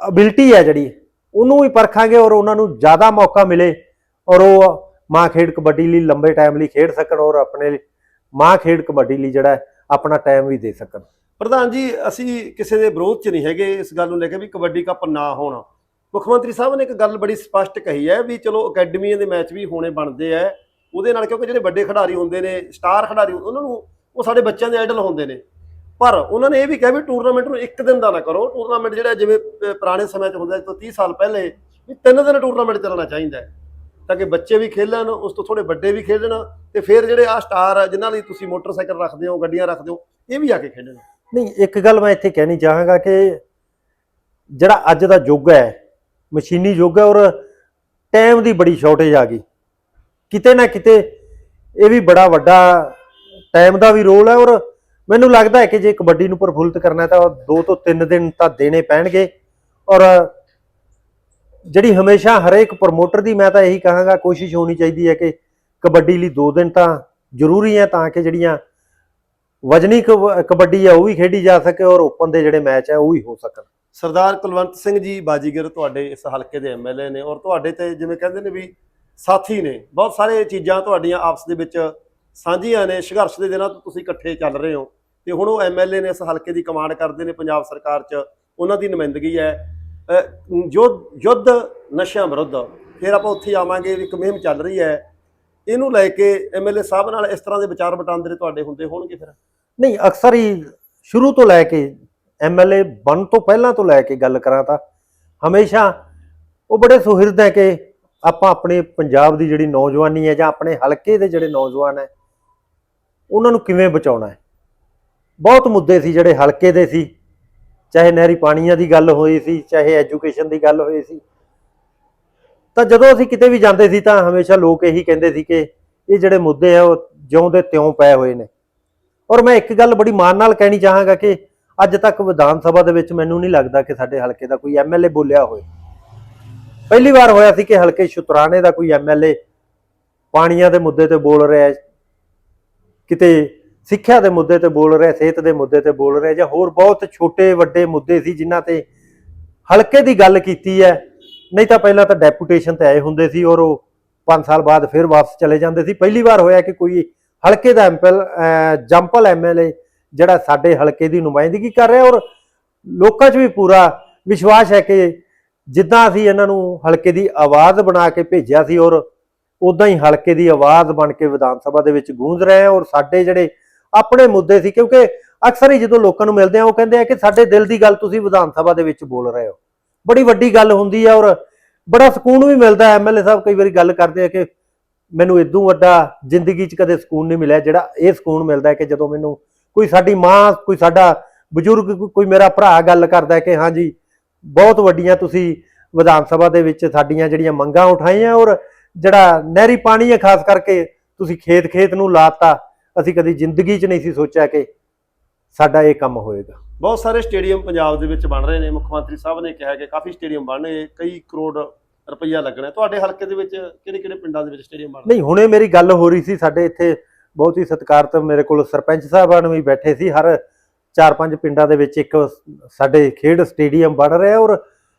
ਅਬਿਲਿਟੀ ਹੈ ਜਿਹੜੀ ਉਹਨੂੰ ਵੀ ਪਰਖਾਂਗੇ ਔਰ ਉਹਨਾਂ ਨੂੰ ਜ਼ਿਆਦਾ ਮੌਕਾ ਮਿਲੇ ਔਰ ਉਹ ਮਾਂ ਖੇਡ ਕਬੱਡੀ ਲਈ ਲੰਬੇ ਟਾਈਮ ਲਈ ਖੇਡ ਸਕਣ ਔਰ ਆਪਣੇ ਮਾਂ ਖੇਡ ਕਬੱਡੀ ਲਈ ਜਿਹੜਾ ਆਪਣਾ ਟਾਈਮ ਵੀ ਦੇ ਸਕਣ। ਪ੍ਰਧਾਨ ਜੀ, ਅਸੀਂ ਕਿਸੇ ਦੇ ਵਿਰੋਧ 'ਚ ਨਹੀਂ ਹੈਗੇ ਇਸ ਗੱਲ ਨੂੰ ਲੈ ਕੇ ਵੀ ਕਬੱਡੀ ਕੱਪ ਨਾ ਹੋਣਾ। ਮੁੱਖ ਮੰਤਰੀ ਸਾਹਿਬ ਨੇ ਇੱਕ ਗੱਲ ਬੜੀ ਸਪਸ਼ਟ ਕਹੀ ਹੈ ਵੀ ਚਲੋ ਅਕੈਡਮੀਆਂ ਦੇ ਮੈਚ ਵੀ ਹੋਣੇ ਬਣਦੇ ਆ, ਉਹਦੇ ਨਾਲ ਕਿਉਂਕਿ ਜਿਹੜੇ ਵੱਡੇ ਖਿਡਾਰੀ ਹੁੰਦੇ ਨੇ, ਸਟਾਰ ਖਿਡਾਰੀ, ਉਹਨਾਂ ਨੂੰ ਉਹ ਸਾਡੇ ਬੱਚਿਆਂ ਦੇ ਆਈਡਲ ਹੁੰਦੇ ਨੇ। ਪਰ ਉਹਨਾਂ ਨੇ ਇਹ ਵੀ ਕਿਹਾ ਵੀ ਟੂਰਨਾਮੈਂਟ ਨੂੰ ਇੱਕ ਦਿਨ ਦਾ ਨਾ ਕਰੋ। ਟੂਰਨਾਮੈਂਟ ਜਿਹੜਾ ਜਿਵੇਂ ਪੁਰਾਣੇ ਸਮੇਂ 'ਚ ਹੁੰਦਾ ਸੀ ਤੋਂ 30 ਸਾਲ ਪਹਿਲੇ ਵੀ ਤਿੰਨ ਦਿਨ ਟੂਰਨਾਮੈਂਟ ਚੱਲਣਾ ਚਾਹੀਦਾ ਤਾਂ ਕਿ ਬੱਚੇ ਵੀ ਖੇਲਣ, ਉਸ ਤੋਂ ਥੋੜੇ ਵੱਡੇ ਵੀ ਖੇਡਣ ਤੇ ਫਿਰ ਜਿਹੜੇ ਆ ਸਟਾਰ ਜਿਨ੍ਹਾਂ ਲਈ ਤੁਸੀਂ ਮੋਟਰਸਾਈਕਲ ਰੱਖਦੇ ਹੋ, ਗੱਡੀਆਂ ਰੱਖਦੇ ਹੋ, ਇਹ ਵੀ ਆ ਕੇ ਖੇਡਣ। ਨਹੀਂ, ਇੱਕ ਗੱਲ ਮੈਂ ਇੱਥੇ ਕਹਿਣੀ ਚਾਹਾਂਗਾ ਕਿ ਜਿਹੜਾ ਅੱਜ ਦਾ ਯੁੱਗ ਹੈ, ਮਸ਼ੀਨੀ ਯੁੱਗ ਹੈ ਔਰ ਟਾਈਮ ਦੀ ਬੜੀ ਸ਼ਾਰਟੇਜ ਆ ਗਈ। ਕਿਤੇ ਨਾ ਕਿਤੇ ਇਹ ਵੀ ਬੜਾ ਵੱਡਾ ਟਾਈਮ ਦਾ ਵੀ ਰੋਲ ਹੈ ਔਰ ਮੈਨੂੰ ਲੱਗਦਾ ਹੈ ਕਿ ਜੇ ਕਬੱਡੀ ਨੂੰ ਪ੍ਰਫੁੱਲਿਤ ਕਰਨਾ ਤਾਂ ਦੋ ਤੋਂ ਤਿੰਨ ਦਿਨ ਤਾਂ ਦੇਣੇ ਪੈਣਗੇ। ਔਰ ਜਿਹੜੀ ਹਮੇਸ਼ਾ ਹਰੇਕ ਪ੍ਰਮੋਟਰ ਦੀ ਮੈਂ ਤਾਂ ਇਹੀ ਕਹਾਂਗਾ, ਕੋਸ਼ਿਸ਼ ਹੋਣੀ ਚਾਹੀਦੀ ਹੈ ਕਿ ਕਬੱਡੀ ਲਈ ਦੋ ਦਿਨ ਤਾਂ ਜ਼ਰੂਰੀ ਹੈ ਤਾਂ ਕਿ ਜਿਹੜੀਆਂ ਵਜਨੀ ਕਬੱਡੀ ਹੈ ਉਹ ਵੀ ਖੇਡੀ ਜਾ ਸਕੇ ਔਰ ਓਪਨ ਦੇ ਜਿਹੜੇ ਮੈਚ ਹੈ ਉਹ ਵੀ ਹੋ ਸਕਣ। ਸਰਦਾਰ ਕੁਲਵੰਤ ਸਿੰਘ ਜੀ ਬਾਜੀਗਰ ਤੁਹਾਡੇ ਇਸ ਹਲਕੇ ਦੇ ਐਮਐਲਏ ਨੇ ਔਰ ਤੁਹਾਡੇ ਤੇ ਜਿਵੇਂ ਕਹਿੰਦੇ ਨੇ ਵੀ ਸਾਥੀ ਨੇ, ਬਹੁਤ ਸਾਰੇ ਚੀਜ਼ਾਂ ਤੁਹਾਡੀਆਂ ਆਪਸ ਦੇ ਵਿੱਚ ਸਾਂਝੀਆਂ ਨੇ, ਸੰਘਰਸ਼ ਦੇ ਦਿਨਾਂ ਤੋਂ ਤੁਸੀਂ ਇਕੱਠੇ ਚੱਲ ਰਹੇ ਹੋ। ਤੇ ਹੁਣ ਉਹ ਐਮਐਲਏ ਨੇ ਇਸ ਹਲਕੇ ਦੀ ਕਮਾਂਡ ਕਰਦੇ ਨੇ ਪੰਜਾਬ ਸਰਕਾਰ 'ਚ ਉਹਨਾਂ ਦੀ ਨੁਮਾਇੰਦਗੀ ਹੈ। ਅ, ਯੁੱਧ ਯੁੱਧ ਨਸ਼ਿਆਂ ਵਿਰੁੱਧ ਫਿਰ ਆਪਾਂ ਉੱਥੇ ਆਵਾਂਗੇ ਇੱਕ ਮੁਹਿੰਮ ਚੱਲ ਰਹੀ ਹੈ। ਇਹਨੂੰ ਲੈ ਕੇ ਐਮਐਲਏ ਸਾਹਿਬ ਨਾਲ ਇਸ ਤਰ੍ਹਾਂ ਦੇ ਵਿਚਾਰ ਵਟਾਂਦਰੇ ਤੁਹਾਡੇ ਹੁੰਦੇ ਹੋਣਗੇ ਫਿਰ? ਨਹੀਂ ਅਕਸਰ ਹੀ ਸ਼ੁਰੂ ਤੋਂ ਲੈ ਕੇ ਐਮਐਲਏ ਬਣ ਤੋਂ ਪਹਿਲਾਂ ਤੋਂ ਲੈ ਕੇ ਗੱਲ ਕਰਾਂ ਤਾਂ ਹਮੇਸ਼ਾ ਉਹ ਬੜੇ ਸੁਹਿਰਦ ਹੈ ਕਿ ਆਪਾਂ ਆਪਣੇ ਪੰਜਾਬ ਦੀ ਜਿਹੜੀ ਨੌਜਵਾਨੀ ਹੈ ਜਾਂ ਆਪਣੇ ਹਲਕੇ ਦੇ ਜਿਹੜੇ ਨੌਜਵਾਨ ਹੈ ਉਹਨਾਂ ਨੂੰ ਕਿਵੇਂ ਬਚਾਉਣਾ ਹੈ? ਬਹੁਤ ਮੁੱਦੇ ਸੀ ਜਿਹੜੇ ਹਲਕੇ ਦੇ ਸੀ। ਚਾਹੇ ਨਹਿਰੀ ਪਾਣੀਆਂ ਦੀ ਗੱਲ ਹੋਈ ਸੀ, ਚਾਹੇ ਐਜੂਕੇਸ਼ਨ ਦੀ ਗੱਲ ਹੋਈ ਸੀ। ਤਾਂ ਜਦੋਂ ਅਸੀਂ ਕਿਤੇ ਵੀ ਜਾਂਦੇ ਸੀ ਤਾਂ ਹਮੇਸ਼ਾ ਲੋਕ ਇਹੀ ਕਹਿੰਦੇ ਸੀ ਕਿ ਇਹ ਜਿਹੜੇ ਮੁੱਦੇ ਆ, ਉਹ ਜਿਉਂ ਦੇ ਤਿਉਂ ਪਏ ਹੋਏ ਨੇ। ਔਰ ਮੈਂ ਇੱਕ ਗੱਲ ਬੜੀ ਮਾਣ ਨਾਲ ਕਹਿਣੀ ਚਾਹਾਂਗਾ ਕਿ ਅੱਜ ਤੱਕ ਵਿਧਾਨ ਸਭਾ ਦੇ ਵਿੱਚ ਮੈਨੂੰ ਨਹੀਂ ਲੱਗਦਾ ਕਿ ਸਾਡੇ ਹਲਕੇ ਦਾ ਕੋਈ ਐਮਐਲਏ ਬੋਲਿਆ ਹੋਵੇ। ਪਹਿਲੀ ਵਾਰ ਹੋਇਆ ਸੀ ਕਿ ਹਲਕੇ ਸ਼ੁਤਰਾਣੇ ਦਾ ਕੋਈ ਐਮਐਲਏ ਪਾਣੀਆਂ ਦੇ ਮੁੱਦੇ ਤੇ ਬੋਲ ਰਿਹਾ ਕਿਤੇ ਸਿੱਖਿਆ ਦੇ ਮੁੱਦੇ ਤੇ ਬੋਲ ਰਿਹਾ, ਸਿਹਤ ਦੇ ਮੁੱਦੇ ਤੇ ਬੋਲ ਰਿਹਾ ਜਾਂ ਹੋਰ ਬਹੁਤ ਛੋਟੇ ਵੱਡੇ ਮੁੱਦੇ ਸੀ ਜਿਨ੍ਹਾਂ ਤੇ ਹਲਕੇ ਦੀ ਗੱਲ ਕੀਤੀ ਹੈ। ਨਹੀਂ ਤਾਂ ਪਹਿਲਾਂ ਤਾਂ ਡੈਪੂਟੇਸ਼ਨ ਤੇ ਆਏ ਹੁੰਦੇ ਸੀ ਔਰ ਉਹ 5 ਸਾਲ ਬਾਅਦ ਫਿਰ ਵਾਪਸ ਚਲੇ ਜਾਂਦੇ ਸੀ। ਪਹਿਲੀ ਵਾਰ ਹੋਇਆ ਕਿ ਕੋਈ ਹਲਕੇ ਦਾ ਐਮਪਲ ਜੰਪਲ ਐਮਐਲਏ ਜਿਹੜਾ ਸਾਡੇ ਹਲਕੇ ਦੀ ਨੁਮਾਇੰਦਗੀ ਕਰ ਰਿਹਾ ਔਰ ਲੋਕਾਂ 'ਚ ਵੀ ਪੂਰਾ ਵਿਸ਼ਵਾਸ ਹੈ ਕਿ ਜਿੱਦਾਂ ਅਸੀਂ ਇਹਨਾਂ ਨੂੰ ਹਲਕੇ ਦੀ ਆਵਾਜ਼ ਬਣਾ ਕੇ ਭੇਜਿਆ ਸੀ ਔਰ ਉਦਾਂ ਹੀ ਹਲਕੇ ਦੀ ਆਵਾਜ਼ ਬਣ ਕੇ ਵਿਧਾਨ ਸਭਾ ਦੇ ਵਿੱਚ ਗੂੰਜ ਰਹੇ ਆ ਔਰ ਸਾਡੇ ਜਿਹੜੇ ਆਪਣੇ ਮੁੱਦੇ ਸੀ, ਕਿਉਂਕਿ ਅਕਸਰ ਹੀ ਜਦੋਂ ਲੋਕਾਂ ਨੂੰ ਮਿਲਦੇ ਆ, ਉਹ ਕਹਿੰਦੇ ਆ ਕਿ ਸਾਡੇ ਦਿਲ ਦੀ ਗੱਲ ਤੁਸੀਂ ਵਿਧਾਨ ਸਭਾ ਦੇ ਵਿੱਚ ਬੋਲ ਰਹੇ ਹੋ। ਬੜੀ ਵੱਡੀ ਗੱਲ ਹੁੰਦੀ ਹੈ ਔਰ ਬੜਾ ਸਕੂਨ ਵੀ ਮਿਲਦਾ ਐਮਐਲਏ ਸਾਹਿਬ ਕਈ ਵਾਰੀ ਗੱਲ ਕਰਦੇ ਆ ਕਿ ਮੈਨੂੰ ਇਦੋਂ ਵੱਡਾ ਜ਼ਿੰਦਗੀ 'ਚ ਕਦੇ ਸਕੂਨ ਨਹੀਂ ਮਿਲਿਆ, ਜਿਹੜਾ ਇਹ ਸਕੂਨ ਮਿਲਦਾ ਹੈ ਕਿ ਜਦੋਂ ਮੈਨੂੰ ਕੋਈ ਸਾਡੀ ਮਾਂ, ਕੋਈ ਸਾਡਾ ਬਜ਼ੁਰਗ ਕੋਈ ਮੇਰਾ ਭਰਾ ਗੱਲ ਕਰਦਾ ਹੈ ਕਿ ਹਾਂਜੀ ਬਹੁਤ ਵੱਡੀਆਂ ਤੁਸੀਂ ਵਿਧਾਨ ਸਭਾ ਦੇ ਵਿੱਚ ਸਾਡੀਆਂ ਜਿਹੜੀਆਂ ਮੰਗਾਂ ਉਠਾਈਆਂ ਔਰ ਜਿਹੜਾ ਨਹਿਰੀ ਪਾਣੀ ਹੈ, ਖਾਸ ਕਰਕੇ ਤੁਸੀਂ ਖੇਤ ਖੇਤ ਨੂੰ ਲਾਤਾ ਅਸੀਂ ਕਦੀ ਜ਼ਿੰਦਗੀ 'ਚ ਨਹੀਂ ਸੀ ਸੋਚਿਆ ਕਿ ਸਾਡਾ ਇਹ ਕੰਮ ਹੋਏਗਾ। ਬਹੁਤ ਸਾਰੇ ਸਟੇਡੀਅਮ ਪੰਜਾਬ ਦੇ ਵਿੱਚ ਬਣ ਰਹੇ ਨੇ। ਮੁੱਖ ਮੰਤਰੀ ਸਾਹਿਬ ਨੇ ਕਿਹਾ ਕਿ ਕਾਫੀ ਸਟੇਡੀਅਮ ਬਣਨੇ ਕਈ ਕਰੋੜ ਰੁਪਈਆ ਲੱਗਣਾ। ਤੁਹਾਡੇ ਹਲਕੇ ਦੇ ਵਿੱਚ ਕਿਹੜੇ ਕਿਹੜੇ ਪਿੰਡਾਂ ਦੇ ਵਿੱਚ ਸਟੇਡੀਅਮ ਬਣ ਰਹੇ? ਨਹੀਂ ਹੁਣੇ ਮੇਰੀ ਗੱਲ ਹੋ ਰਹੀ ਸੀ ਸਾਡੇ ਇੱਥੇ ਬਹੁਤ ਹੀ ਸਤਿਕਾਰਤ ਮੇਰੇ ਕੋਲ ਸਰਪੰਚ ਸਾਹਿਬਾਨ ਵੀ ਬੈਠੇ ਸੀ। ਹਰ 4-5 ਪਿੰਡਾਂ ਦੇ ਵਿੱਚ ਇੱਕ ਸਾਡੇ ਖੇਡ ਸਟੇਡੀਅਮ ਬਣ ਰਿਹਾ ਔਰ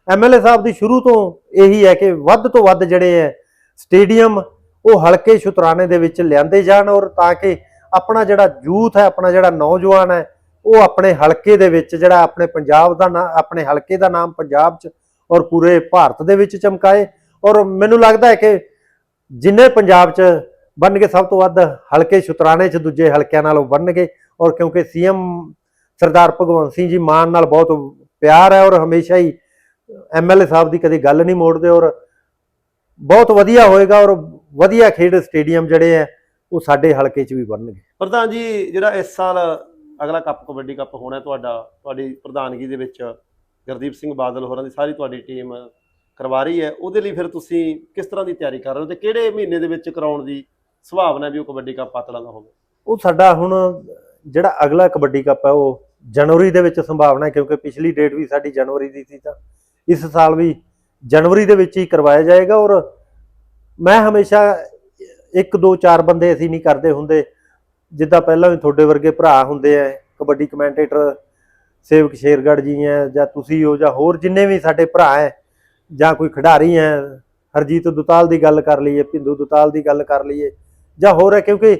ਐਮਐਲਏ ਸਾਹਿਬ ਦੀ ਸ਼ੁਰੂ ਤੋਂ ਇਹੀ ਹੈ ਕਿ ਵੱਧ ਤੋਂ ਵੱਧ ਜਿਹੜੇ ਹੈ ਸਟੇਡੀਅਮ ਉਹ ਹਲਕੇ ਸ਼ੁਤਰਾਣੇ ਦੇ ਵਿੱਚ ਲਿਆਂਦੇ ਜਾਣ ਔਰ ਤਾਂ ਕਿ ਆਪਣਾ ਜਿਹੜਾ ਯੂਥ ਹੈ, ਆਪਣਾ ਜਿਹੜਾ ਨੌਜਵਾਨ ਹੈ, ਉਹ ਆਪਣੇ ਹਲਕੇ ਦੇ ਵਿੱਚ ਜਿਹੜਾ ਆਪਣੇ ਪੰਜਾਬ ਦਾ ਨਾਂ, ਆਪਣੇ ਹਲਕੇ ਦਾ ਨਾਮ ਪੰਜਾਬ 'ਚ ਔਰ ਪੂਰੇ ਭਾਰਤ ਦੇ ਵਿੱਚ ਚਮਕਾਏ ਔਰ ਮੈਨੂੰ ਲੱਗਦਾ ਹੈ ਕਿ ਜਿੰਨੇ ਪੰਜਾਬ 'ਚ ਬਣਨਗੇ, ਸਭ ਤੋਂ ਵੱਧ ਹਲਕੇ ਸ਼ੁਤਰਾਣੇ 'ਚ ਦੂਜੇ ਹਲਕਿਆਂ ਨਾਲੋਂ ਬਣਨਗੇ ਔਰ ਕਿਉਂਕਿ ਸੀਐਮ ਸਰਦਾਰ ਭਗਵੰਤ ਸਿੰਘ ਜੀ ਮਾਨ ਨਾਲ ਬਹੁਤ ਪਿਆਰ ਹੈ ਔਰ ਹਮੇਸ਼ਾ ਹੀ ਐਮਐਲਏ ਸਾਹਿਬ ਦੀ ਕਦੇ ਗੱਲ ਨਹੀਂ ਮੋੜਦੇ ਔਰ ਬਹੁਤ ਵਧੀਆ ਹੋਏਗਾ ਔਰ ਵਧੀਆ ਖੇਡ ਸਟੇਡੀਅਮ ਜਿਹੜੇ ਹੈ ਉਹ ਸਾਡੇ ਹਲਕੇ 'ਚ ਵੀ ਬਣਨਗੇ। ਪ੍ਰਧਾਨ ਜੀ ਜਿਹੜਾ ਇਸ ਸਾਲ ਅਗਲਾ ਕੱਪ ਕਬੱਡੀ ਕੱਪ ਹੋਣਾ ਤੁਹਾਡਾ ਤੁਹਾਡੀ ਪ੍ਰਧਾਨਗੀ ਦੇ ਵਿੱਚ ਗੁਰਦੀਪ ਸਿੰਘ ਬਾਦਲ ਹੋਰਾਂ ਦੀ ਸਾਰੀ ਤੁਹਾਡੀ ਟੀਮ ਕਰਵਾ ਰਹੀ ਹੈ। ਉਹਦੇ ਲਈ ਫਿਰ ਤੁਸੀਂ ਕਿਸ ਤਰ੍ਹਾਂ ਦੀ ਤਿਆਰੀ ਕਰ ਰਹੇ ਹੋ ਤੇ ਕਿਹੜੇ ਮਹੀਨੇ ਦੇ ਵਿੱਚ ਕਰਾਉਣ ਦੀ ਸੰਭਾਵਨਾ ਵੀ ਉਹ ਕਬੱਡੀ ਕੱਪ ਪਾਤੜਾ ਦਾ ਹੋਵੇ? ਉਹ ਸਾਡਾ ਹੁਣ ਜਿਹੜਾ ਅਗਲਾ ਕਬੱਡੀ ਕੱਪ ਹੈ ਉਹ ਜਨਵਰੀ ਦੇ ਵਿੱਚ ਸੰਭਾਵਨਾ ਹੈ ਕਿਉਂਕਿ ਪਿਛਲੀ ਡੇਟ ਵੀ ਸਾਡੀ ਜਨਵਰੀ ਦੀ ਸੀ ਤਾਂ ਇਸ ਸਾਲ ਵੀ ਜਨਵਰੀ ਦੇ ਵਿੱਚ ਹੀ ਕਰਵਾਇਆ ਜਾਏਗਾ ਔਰ ਮੈਂ ਹਮੇਸ਼ਾ ਇੱਕ ਦੋ ਚਾਰ ਬੰਦੇ ਅਸੀਂ ਨਹੀਂ ਕਰਦੇ ਹੁੰਦੇ। ਜਿੱਦਾਂ ਪਹਿਲਾਂ ਵੀ ਤੁਹਾਡੇ ਵਰਗੇ ਭਰਾ ਹੁੰਦੇ ਆ ਕਬੱਡੀ ਕਮੈਂਟੇਟਰ ਸੇਵਕ ਸ਼ੇਰਗੜ੍ਹ ਜੀ ਹੈ ਜਾਂ ਤੁਸੀਂ ਹੋ ਜਾਂ ਹੋਰ ਜਿੰਨੇ ਵੀ ਸਾਡੇ ਭਰਾ ਹੈ ਜਾਂ ਕੋਈ ਖਿਡਾਰੀ ਹੈ ਹਰਜੀਤ ਦੁਤਾਲ ਦੀ ਗੱਲ ਕਰ ਲਈਏ ਪਿੰਦੂ ਦੁਤਾਲ ਦੀ ਗੱਲ ਕਰ ਲਈਏ ਜਾਂ ਹੋਰ ਹੈ ਕਿਉਂਕਿ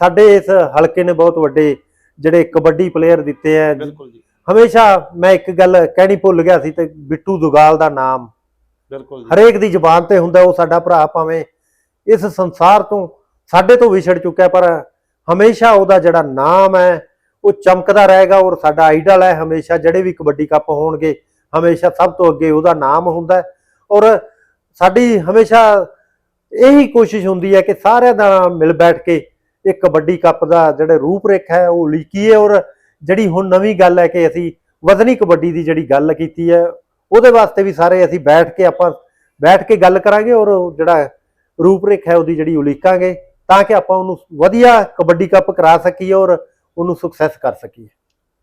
ਸਾਡੇ ਇਸ ਹਲਕੇ ਨੇ ਬਹੁਤ ਵੱਡੇ ਜਿਹੜੇ ਕਬੱਡੀ ਪਲੇਅਰ ਦਿੱਤੇ ਬਿਲਕੁਲ ਜੀ। ਹਮੇਸ਼ਾ ਮੈਂ ਇੱਕ ਗੱਲ ਕਹਿਣੀ ਭੁੱਲ ਗਿਆ ਸੀ ਤੇ ਬਿੱਟੂ ਦੁਗਾਲ ਦਾ ਨਾਮ। ਬਿਲਕੁਲ ਹਰੇਕ ਦੀ ਜ਼ੁਬਾਨ ਤੇ ਹੁੰਦਾ ਉਹ ਸਾਡਾ ਭਰਾ ਭਾਵੇਂ ਇਸ ਸੰਸਾਰ ਤੋਂ ਸਾਡੇ ਤੋਂ ਵਿਛੜ ਚੁੱਕਿਆ ਪਰ ਹਮੇਸ਼ਾ ਉਹਦਾ ਜਿਹੜਾ ਨਾਮ ਹੈ, ਉਹ ਚਮਕਦਾ ਰਹੇਗਾ ਔਰ ਸਾਡਾ ਆਈਡਲ ਹੈ, ਹਮੇਸ਼ਾ ਜਿਹੜੇ ਵੀ ਕਬੱਡੀ ਕੱਪ ਹੋਣਗੇ, ਹਮੇਸ਼ਾ ਸਭ ਤੋਂ ਅੱਗੇ ਉਹਦਾ ਨਾਮ ਹੁੰਦਾ ਔਰ ਸਾਡੀ ਹਮੇਸ਼ਾ ਇਹੀ ਕੋਸ਼ਿਸ਼ ਹੁੰਦੀ ਹੈ ਕਿ ਸਾਰਿਆਂ ਦਾ ਮਿਲ ਬੈਠ ਕੇ ਇਹ ਕਬੱਡੀ ਕੱਪ ਦਾ ਜਿਹੜਾ ਰੂਪਰੇਖ ਹੈ, ਉਹ ਲਿਖੀਏ ਔਰ ਜਿਹੜੀ ਹੁਣ ਨਵੀਂ ਗੱਲ ਹੈ ਕਿ ਅਸੀਂ ਵਜ਼ਨੀ ਕਬੱਡੀ ਦੀ ਜਿਹੜੀ ਗੱਲ ਕੀਤੀ ਹੈ, ਉਹਦੇ ਵਾਸਤੇ ਵੀ ਸਾਰੇ ਅਸੀਂ ਬੈਠ ਕੇ ਆਪਾਂ ਬੈਠ ਕੇ ਗੱਲ ਕਰਾਂਗੇ ਔਰ ਉਹ ਜਿਹੜਾ ਰੂਪਰੇਖ ਹੈ ਉਹਦੀ ਜਿਹੜੀ ਉਲੀਕਾਂਗੇ ਤਾਂ ਕਿ ਆਪਾਂ ਉਹਨੂੰ ਵਧੀਆ ਕਬੱਡੀ ਕੱਪ ਕਰਾ ਸਕੀਏ ਔਰ ਉਹਨੂੰ ਸਕਸੈਸ ਕਰ ਸਕੀਏ।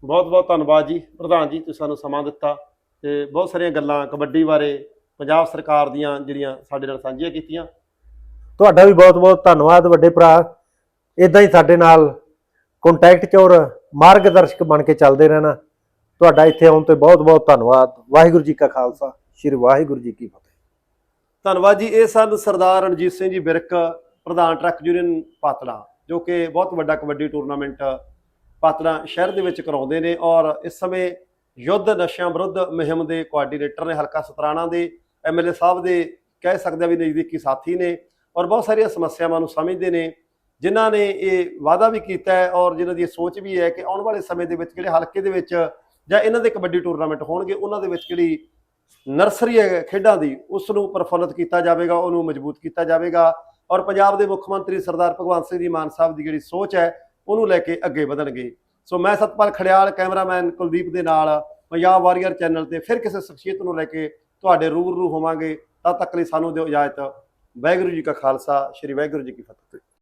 ਬਹੁਤ ਬਹੁਤ ਧੰਨਵਾਦ ਜੀ। ਪ੍ਰਧਾਨ ਜੀ ਤੁਸੀਂ ਸਾਨੂੰ ਸਮਾਂ ਦਿੱਤਾ ਤੇ ਬਹੁਤ ਸਾਰੀਆਂ ਗੱਲਾਂ ਕਬੱਡੀ ਬਾਰੇ ਪੰਜਾਬ ਸਰਕਾਰ ਦੀਆਂ ਜਿਹੜੀਆਂ ਸਾਡੇ ਨਾਲ ਸਾਂਝੀਆਂ ਕੀਤੀਆਂ। ਤੁਹਾਡਾ ਵੀ ਬਹੁਤ ਬਹੁਤ ਧੰਨਵਾਦ ਵੱਡੇ ਭਰਾ। ਇਦਾਂ ਹੀ ਸਾਡੇ ਨਾਲ ਕੰਟੈਕਟ 'ਚ ਔਰ ਮਾਰਗਦਰਸ਼ਕ ਬਣ ਕੇ ਚੱਲਦੇ ਰਹਿਣਾ। ਤੁਹਾਡਾ ਇੱਥੇ ਆਉਣ ਤੇ ਬਹੁਤ ਬਹੁਤ ਧੰਨਵਾਦ। ਵਾਹਿਗੁਰੂ ਜੀ ਕਾ ਖਾਲਸਾ ਸ੍ਰੀ ਵਾਹਿਗੁਰੂ ਜੀ ਕੀ ਫਤਿਹ। ਧੰਨਵਾਦ ਜੀ। ਇਹ ਸਨ ਸਰਦਾਰ ਰਣਜੀਤ ਸਿੰਘ ਜੀ ਬਿਰਕ, ਪ੍ਰਧਾਨ ਟਰੱਕ ਯੂਨੀਅਨ ਪਾਤੜਾ ਜੋ ਕਿ ਬਹੁਤ ਵੱਡਾ ਕਬੱਡੀ ਟੂਰਨਾਮੈਂਟ ਪਾਤੜਾ ਸ਼ਹਿਰ ਦੇ ਵਿੱਚ ਕਰਾਉਂਦੇ ਨੇ ਔਰ ਇਸ ਸਮੇਂ ਯੁੱਧ ਨਸ਼ਿਆਂ ਵਿਰੁੱਧ ਮੁਹਿੰਮ ਦੇ ਕੋਆਰਡੀਨੇਟਰ ਨੇ ਹਲਕਾ ਸਤਰਾਣਾ ਦੇ ਐਮਐਲਏ ਸਾਹਿਬ ਦੇ ਕਹਿ ਸਕਦੇ ਆ ਵੀ ਨਜ਼ਦੀਕੀ ਸਾਥੀ ਨੇ ਔਰ ਬਹੁਤ ਸਾਰੀਆਂ ਸਮੱਸਿਆਵਾਂ ਨੂੰ ਸਮਝਦੇ ਨੇ, ਜਿਨ੍ਹਾਂ ਨੇ ਇਹ ਵਾਅਦਾ ਵੀ ਕੀਤਾ ਹੈ ਔਰ ਜਿਨ੍ਹਾਂ ਦੀ ਇਹ ਸੋਚ ਵੀ ਹੈ ਕਿ ਆਉਣ ਵਾਲੇ ਸਮੇਂ ਦੇ ਵਿੱਚ ਜਿਹੜੇ ਹਲਕੇ ਦੇ ਵਿੱਚ ਜਾਂ ਇਹਨਾਂ ਦੇ ਕਬੱਡੀ ਟੂਰਨਾਮੈਂਟ ਹੋਣਗੇ, ਉਹਨਾਂ ਦੇ ਵਿੱਚ ਜਿਹੜੀ ਨਰਸਰੀ ਹੈ, ਖੇਡਾਂ ਦੀ ਉਸ ਨੂੰ ਪ੍ਰਫੁੱਲਤ ਕੀਤਾ ਜਾਵੇਗਾ, ਉਹਨੂੰ ਮਜ਼ਬੂਤ ਕੀਤਾ ਜਾਵੇਗਾ ਔਰ ਪੰਜਾਬ ਦੇ ਮੁੱਖ ਮੰਤਰੀ ਸਰਦਾਰ ਭਗਵੰਤ ਸਿੰਘ ਜੀ ਮਾਨ ਸਾਹਿਬ ਦੀ ਜਿਹੜੀ ਸੋਚ ਹੈ, ਉਹਨੂੰ ਲੈ ਕੇ ਅੱਗੇ ਵਧਣਗੇ। ਸੋ ਮੈਂ ਸਤਪਾਲ ਖੜਿਆਲ, ਕੈਮਰਾਮੈਨ ਕੁਲਦੀਪ ਦੇ ਨਾਲ ਪੰਜਾਬ ਵਾਰੀਅਰ ਚੈਨਲ ਤੇ ਫਿਰ ਕਿਸੇ ਸ਼ਖਸੀਅਤ ਨੂੰ ਲੈ ਕੇ ਤੁਹਾਡੇ ਰੂਬਰੂ ਹੋਵਾਂਗੇ, ਤਦ ਤੱਕ ਲਈ ਸਾਨੂੰ ਦਿਓ ਇਜਾਜ਼ਤ। ਵਾਹਿਗੁਰੂ ਜੀ ਕਾ ਖਾਲਸਾ, ਸ੍ਰੀ ਵਾਹਿਗੁਰੂ ਜੀ ਕੀ ਫਤਿਹ।